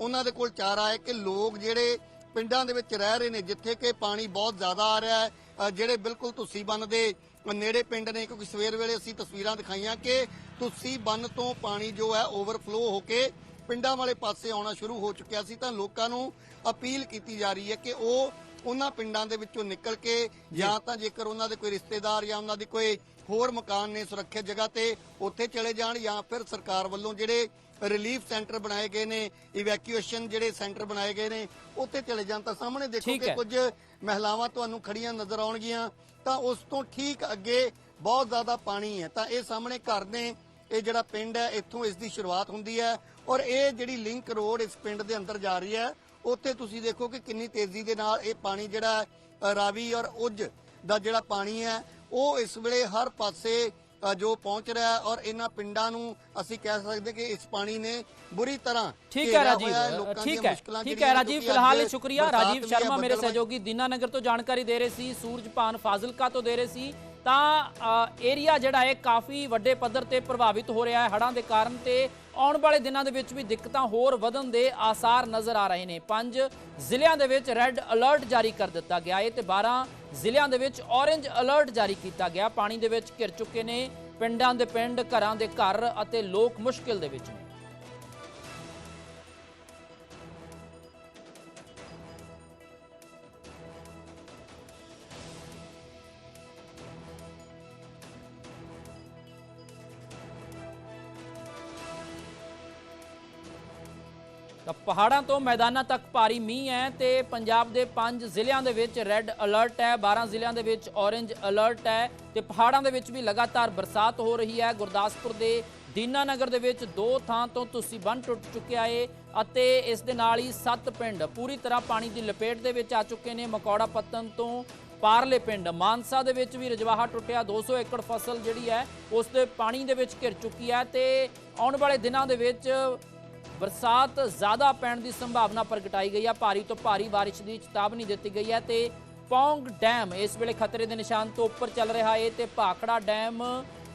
ਉਹਨਾਂ ਦੇ ਕੋਲ ਚਾਰਾ ਹੈ ਕਿ ਲੋਕ ਜਿਹੜੇ ਪਿੰਡਾਂ ਦੇ ਵਿੱਚ ਰਹਿ ਰਹੇ ਨੇ, ਜਿੱਥੇ ਕਿ ਪਾਣੀ ਬਹੁਤ ਜ਼ਿਆਦਾ ਆ ਰਿਹਾ ਹੈ ਜਿਹੜੇ ਬਿਲਕੁਲ ਤੁਸੀਂ ਬੰਨ ਦੇ ਨੇੜੇ ਪਿੰਡ ਨੇ, ਕਿਉਂਕਿ ਸਵੇਰ ਵੇਲੇ ਅਸੀਂ ਤਸਵੀਰਾਂ ਦਿਖਾਈਆਂ ਕਿ ਤੁਸੀਂ ਬੰਨ ਤੋਂ ਪਾਣੀ ਜੋ ਹੈ ਓਵਰਫਲੋ ਹੋ ਕੇ ਪਿੰਡਾਂ ਵਾਲੇ ਪਾਸੇ ਆਉਣਾ ਸ਼ੁਰੂ ਹੋ ਚੁੱਕਿਆ ਸੀ। ਤਾਂ ਲੋਕਾਂ ਨੂੰ ਅਪੀਲ ਕੀਤੀ ਜਾ ਰਹੀ ਹੈ ਕਿ ਉਹ ਉਹਨਾਂ ਪਿੰਡਾਂ ਦੇ ਵਿੱਚੋਂ ਨਿਕਲ ਕੇ ਜਾਂ ਤਾਂ ਜੇਕਰ ਉਹਨਾਂ ਦੇ ਕੋਈ ਰਿਸ਼ਤੇਦਾਰ ਜਾਂ ਉਹਨਾਂ ਦੀ ਕੋਈ ਹੋਰ ਮਕਾਨ ਨੇ ਸੁਰੱਖਿਅਤ ਜਗ੍ਹਾ ਤੇ ਉੱਥੇ ਚਲੇ ਜਾਣ ਜਾਂ ਫਿਰ ਸਰਕਾਰ ਵੱਲੋਂ ਜਿਹੜੇ ਰਿਲੀਫ ਸੈਂਟਰ ਬਣਾਏ ਗਏ ਨੇ ਇਵੈਕੂਏਸ਼ਨ ਜਿਹੜੇ ਸੈਂਟਰ ਬਣਾਏ ਗਏ ਨੇ ਉੱਥੇ ਚਲੇ ਜਾਣ ਤਾਂ ਸਾਹਮਣੇ ਦੇਖੋ ਕਿ। ਕੁਝ ਮਹਿਲਾਵਾਂ ਤੁਹਾਨੂੰ ਖੜੀਆਂ ਨਜ਼ਰ ਆਉਣਗੀਆਂ ਤਾਂ ਉਸ ਤੋਂ ਠੀਕ ਅੱਗੇ ਬਹੁਤ ਜ਼ਿਆਦਾ ਪਾਣੀ ਹੈ ਤਾਂ ਇਹ ਸਾਹਮਣੇ ਘਰ ਨੇ ਇਹ ਜਿਹੜਾ ਪਿੰਡ ਹੈ ਇੱਥੋਂ ਇਸ ਦੀ ਸ਼ੁਰੂਆਤ ਹੁੰਦੀ ਹੈ ਔਰ ਇਹ ਜਿਹੜੀ ਲਿੰਕ ਰੋਡ ਇਸ ਪਿੰਡ ਦੇ ਅੰਦਰ ਜਾ ਰਹੀ ਹੈ ਉੱਥੇ ਤੁਸੀਂ ਦੇਖੋ ਕਿ ਕਿੰਨੀ ਤੇਜ਼ੀ ਦੇ ਨਾਲ ਇਹ ਪਾਣੀ ਜਿਹੜਾ ਰਾਵੀ ਔਰ ਉੱਜ ਦਾ ਜਿਹੜਾ ਪਾਣੀ ਹੈ ਉਹ ਇਸ ਵੇਲੇ ਹਰ ਪਾਸੇ ਜੋ ਪਹੁੰਚ ਰਿਹਾ ਹੈ ਔਰ ਇਹਨਾਂ ਪਿੰਡਾਂ ਨੂੰ ਅਸੀਂ ਕਹਿ ਸਕਦੇ ਕਿ ਇਸ ਪਾਣੀ ਨੇ ਬੁਰੀ ਤਰ੍ਹਾਂ ਠੀਕ ਹੈ ਰਾਜੀਵ ਠੀਕ ਹੈ ਠੀਕ ਹੈ ਰਾਜੀਵ ਫਿਲਹਾਲ ਅੱਜ ਸ਼ੁਕਰੀਆ ਰਾਜੀਵ ਸ਼ਰਮਾ ਮੇਰੇ ਸਹਿਯੋਗੀ ਦੀਨਾਨਗਰ ਤੋਂ ਜਾਣਕਾਰੀ ਦੇ ਰਹੇ ਸੀ ਸੂਰਜਪਾਨ ਫਾਜ਼ਿਲਕਾ ਤੋਂ ਦੇ ਰਹੇ ਸੀ। ਤਾਂ ਏਰੀਆ ਜਿਹੜਾ ਹੈ ਕਾਫੀ ਵੱਡੇ ਪੱਧਰ ਤੇ ਪ੍ਰਭਾਵਿਤ ਹੋ ਰਿਹਾ ਹੈ ਹੜ੍ਹਾਂ ਦੇ ਕਾਰਨ ਤੇ ਆਉਣ ਵਾਲੇ ਦਿਨਾਂ ਦੇ ਵਿੱਚ ਵੀ ਦਿੱਕਤਾਂ ਹੋਰ ਵਧਣ ਦੇ ਆਸਾਰ ਨਜ਼ਰ ਆ ਰਹੇ ਨੇ। ਪੰਜ ਜ਼ਿਲ੍ਹਿਆਂ ਦੇ ਵਿੱਚ ਰੈੱਡ ਅਲਰਟ ਜਾਰੀ ਕਰ ਦਿੱਤਾ ਗਿਆ ਹੈ ਤੇ 12 ਜ਼ਿਲ੍ਹਿਆਂ ਦੇ ਵਿੱਚ ਔਰੇਂਜ ਅਲਰਟ ਜਾਰੀ ਕੀਤਾ ਗਿਆ। ਪਾਣੀ ਦੇ ਵਿੱਚ ਘਿਰ ਚੁੱਕੇ ਨੇ ਪਿੰਡਾਂ ਦੇ ਪਿੰਡ, ਘਰਾਂ ਦੇ ਘਰ ਅਤੇ ਲੋਕ ਮੁਸ਼ਕਿਲ ਦੇ ਵਿੱਚ ਨੇ। ਪਹਾੜਾਂ ਤੋਂ ਮੈਦਾਨਾਂ ਤੱਕ ਭਾਰੀ ਮੀਂਹ ਹੈ ਤੇ ਪੰਜਾਬ ਦੇ ਪੰਜ ਜ਼ਿਲ੍ਹਿਆਂ ਦੇ ਵਿੱਚ ਰੈੱਡ ਅਲਰਟ ਹੈ 12 ਜ਼ਿਲ੍ਹਿਆਂ ਦੇ ਵਿੱਚ ਔਰੇਂਜ ਅਲਰਟ ਹੈ ਤੇ ਪਹਾੜਾਂ ਦੇ ਵਿੱਚ ਵੀ ਲਗਾਤਾਰ ਬਰਸਾਤ ਹੋ ਰਹੀ ਹੈ। ਗੁਰਦਾਸਪੁਰ ਦੇ ਦੀਨਾਨਗਰ ਦੇ ਵਿੱਚ ਦੋ ਥਾਂ ਤੋਂ ਤੁਸੀਂ ਬੰਨ ਟੁੱਟ ਚੁੱਕਿਆ ਏ ਅਤੇ ਇਸ ਦੇ ਨਾਲ ਹੀ ਸੱਤ ਪਿੰਡ ਪੂਰੀ ਤਰ੍ਹਾਂ ਪਾਣੀ ਦੀ ਲਪੇਟ ਦੇ ਵਿੱਚ ਆ ਚੁੱਕੇ ਨੇ। ਮਕੌੜਾ ਪੱਤਨ ਤੋਂ ਪਾਰਲੇ ਪਿੰਡ ਮਾਨਸਾ ਦੇ ਵਿੱਚ ਵੀ ਰਜਵਾਹਾ ਟੁੱਟਿਆ। 200 ਏਕੜ ਫਸਲ ਜਿਹੜੀ ਹੈ, ਉਸ ਦੇ ਪਾਣੀ ਦੇ ਵਿੱਚ ਘਿਰ ਚੁੱਕੀ ਹੈ ਤੇ ਆਉਣ ਵਾਲੇ ਦਿਨਾਂ ਦੇ ਵਿੱਚ ਬਰਸਾਤ ਜ਼ਿਆਦਾ ਪੈਣ ਦੀ ਸੰਭਾਵਨਾ ਪ੍ਰਗਟਾਈ ਗਈ ਹੈ ਭਾਰੀ ਤੋਂ ਭਾਰੀ ਬਾਰਿਸ਼ ਦੀ ਚੇਤਾਵਨੀ ਦਿੱਤੀ ਗਈ ਹੈ ਤੇ ਪੌਂਗ ਡੈਮ ਇਸ ਵੇਲੇ ਖਤਰੇ ਦੇ ਨਿਸ਼ਾਨ ਤੋਂ ਉੱਪਰ ਚੱਲ ਰਿਹਾ ਹੈ ਤੇ ਭਾਖੜਾ ਡੈਮ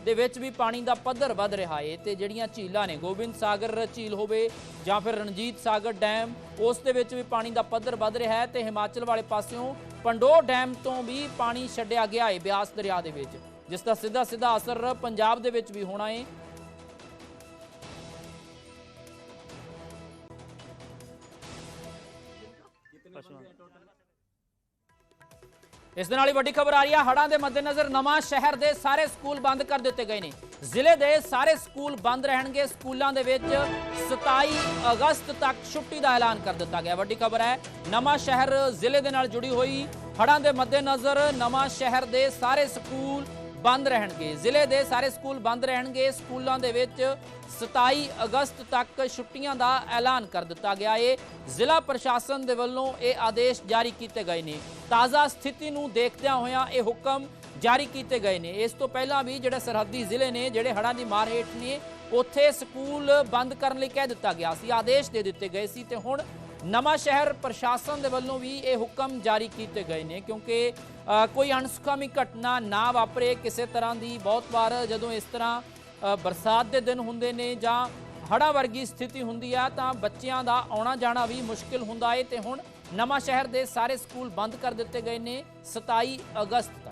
ਦੇ ਵਿੱਚ ਵੀ ਪਾਣੀ ਦਾ ਪੱਧਰ ਵੱਧ ਰਿਹਾ ਹੈ ਤੇ ਜਿਹੜੀਆਂ ਝੀਲਾਂ ਨੇ, ਗੋਬਿੰਦ ਸਾਗਰ ਝੀਲ ਹੋਵੇ ਜਾਂ ਫਿਰ ਰਣਜੀਤ ਸਾਗਰ ਡੈਮ, ਉਸ ਦੇ ਵਿੱਚ ਵੀ ਪਾਣੀ ਦਾ ਪੱਧਰ ਵੱਧ ਰਿਹਾ ਹੈ ਤੇ ਹਿਮਾਚਲ ਵਾਲੇ ਪਾਸਿਓਂ ਪੰਡੋ ਡੈਮ ਤੋਂ ਵੀ ਪਾਣੀ ਛੱਡਿਆ ਗਿਆ ਹੈ ਬਿਆਸ ਦਰਿਆ ਦੇ ਵਿੱਚ, ਜਿਸ ਦਾ ਸਿੱਧਾ ਸਿੱਧਾ ਅਸਰ ਪੰਜਾਬ ਦੇ ਵਿੱਚ ਵੀ ਹੋਣਾ ਹੈ ਇਸ ਦੇ ਨਾਲ ਹੀ ਵੱਡੀ ਖਬਰ ਆ ਰਹੀ ਹੈ ਹੜ੍ਹਾਂ ਦੇ ਮੱਦੇਨਜ਼ਰ ਨਵਾਂ ਸ਼ਹਿਰ ਦੇ ਸਾਰੇ ਸਕੂਲ ਬੰਦ ਕਰ ਦਿੱਤੇ ਗਏ ਨੇ। ਜ਼ਿਲ੍ਹੇ ਦੇ ਸਾਰੇ ਸਕੂਲ ਬੰਦ ਰਹਿਣਗੇ, ਸਕੂਲਾਂ ਦੇ ਵਿੱਚ 27 ਅਗਸਤ ਤੱਕ ਛੁੱਟੀ ਦਾ ਐਲਾਨ ਕਰ ਦਿੱਤਾ ਗਿਆ। ਵੱਡੀ ਖਬਰ ਹੈ, ਨਵਾਂ ਸ਼ਹਿਰ ਜ਼ਿਲ੍ਹੇ ਦੇ ਨਾਲ ਜੁੜੀ ਹੋਈ ਹੜ੍ਹਾਂ ਦੇ ਮੱਦੇਨਜ਼ਰ ਨਵਾਂ ਸ਼ਹਿਰ ਦੇ ਸਾਰੇ ਸਕੂਲ ਬੰਦ ਰਹਿਣਗੇ। ਜ਼ਿਲ੍ਹੇ ਦੇ ਸਾਰੇ ਸਕੂਲ ਬੰਦ ਰਹਿਣਗੇ। ਸਕੂਲਾਂ ਦੇ ਵਿੱਚ 27 ਅਗਸਤ ਤੱਕ ਛੁੱਟੀਆਂ ਦਾ ਐਲਾਨ ਕਰ ਦਿੱਤਾ ਗਿਆ ਏ। ਜ਼ਿਲ੍ਹਾ ਪ੍ਰਸ਼ਾਸਨ ਦੇ ਵੱਲੋਂ ਇਹ ਆਦੇਸ਼ ਜਾਰੀ ਕੀਤੇ ਗਏ ਨੇ। ਤਾਜ਼ਾ ਸਥਿਤੀ ਨੂੰ ਦੇਖਦਿਆਂ ਹੋਇਆਂ ਇਹ ਹੁਕਮ ਜਾਰੀ ਕੀਤੇ ਗਏ ਨੇ। ਇਸ ਤੋਂ ਪਹਿਲਾਂ ਵੀ ਜਿਹੜੇ ਸਰਹੱਦੀ ਜ਼ਿਲ੍ਹੇ ਨੇ, ਜਿਹੜੇ ਹੜ੍ਹਾਂ ਦੀ ਮਾਰ ਹੇਠ ਨੇ, ਉੱਥੇ ਸਕੂਲ ਬੰਦ ਕਰਨ ਲਈ ਕਹਿ ਦਿੱਤਾ ਗਿਆ ਸੀ। ਆਦੇਸ਼ ਦੇ ਦਿੱਤੇ ਗਏ ਸੀ ਤੇ ਹੁਣ ਨਵਾਂ ਸ਼ਹਿਰ ਪ੍ਰਸ਼ਾਸਨ ਦੇ ਵੱਲੋਂ ਵੀ ਇਹ ਹੁਕਮ ਜਾਰੀ ਕੀਤੇ ਗਏ ਨੇ ਕਿਉਂਕਿ ਕੋਈ ਅਣਸੁਖਾਮੀ ਘਟਨਾ ਨਾ ਵਾਪਰੇ, ਕਿਸੇ ਤਰ੍ਹਾਂ ਦੀ ਬਹੁਤ ਵਾਰ ਜਦੋਂ ਇਸ ਤਰ੍ਹਾਂ ਬਰਸਾਤ ਦੇ ਦਿਨ ਹੁੰਦੇ ਨੇ ਜਾਂ ਹੜ੍ਹਾਂ ਵਰਗੀ ਸਥਿਤੀ ਹੁੰਦੀ ਆ, ਤਾਂ ਬੱਚਿਆਂ ਦਾ ਆਉਣਾ ਜਾਣਾ ਵੀ ਮੁਸ਼ਕਿਲ ਹੁੰਦਾ ਏ ਤੇ ਹੁਣ ਨਵਾਂ ਸ਼ਹਿਰ ਦੇ ਸਾਰੇ ਸਕੂਲ ਬੰਦ ਕਰ ਦਿੱਤੇ ਗਏ ਨੇ 27 ਅਗਸਤ ਤੱਕ।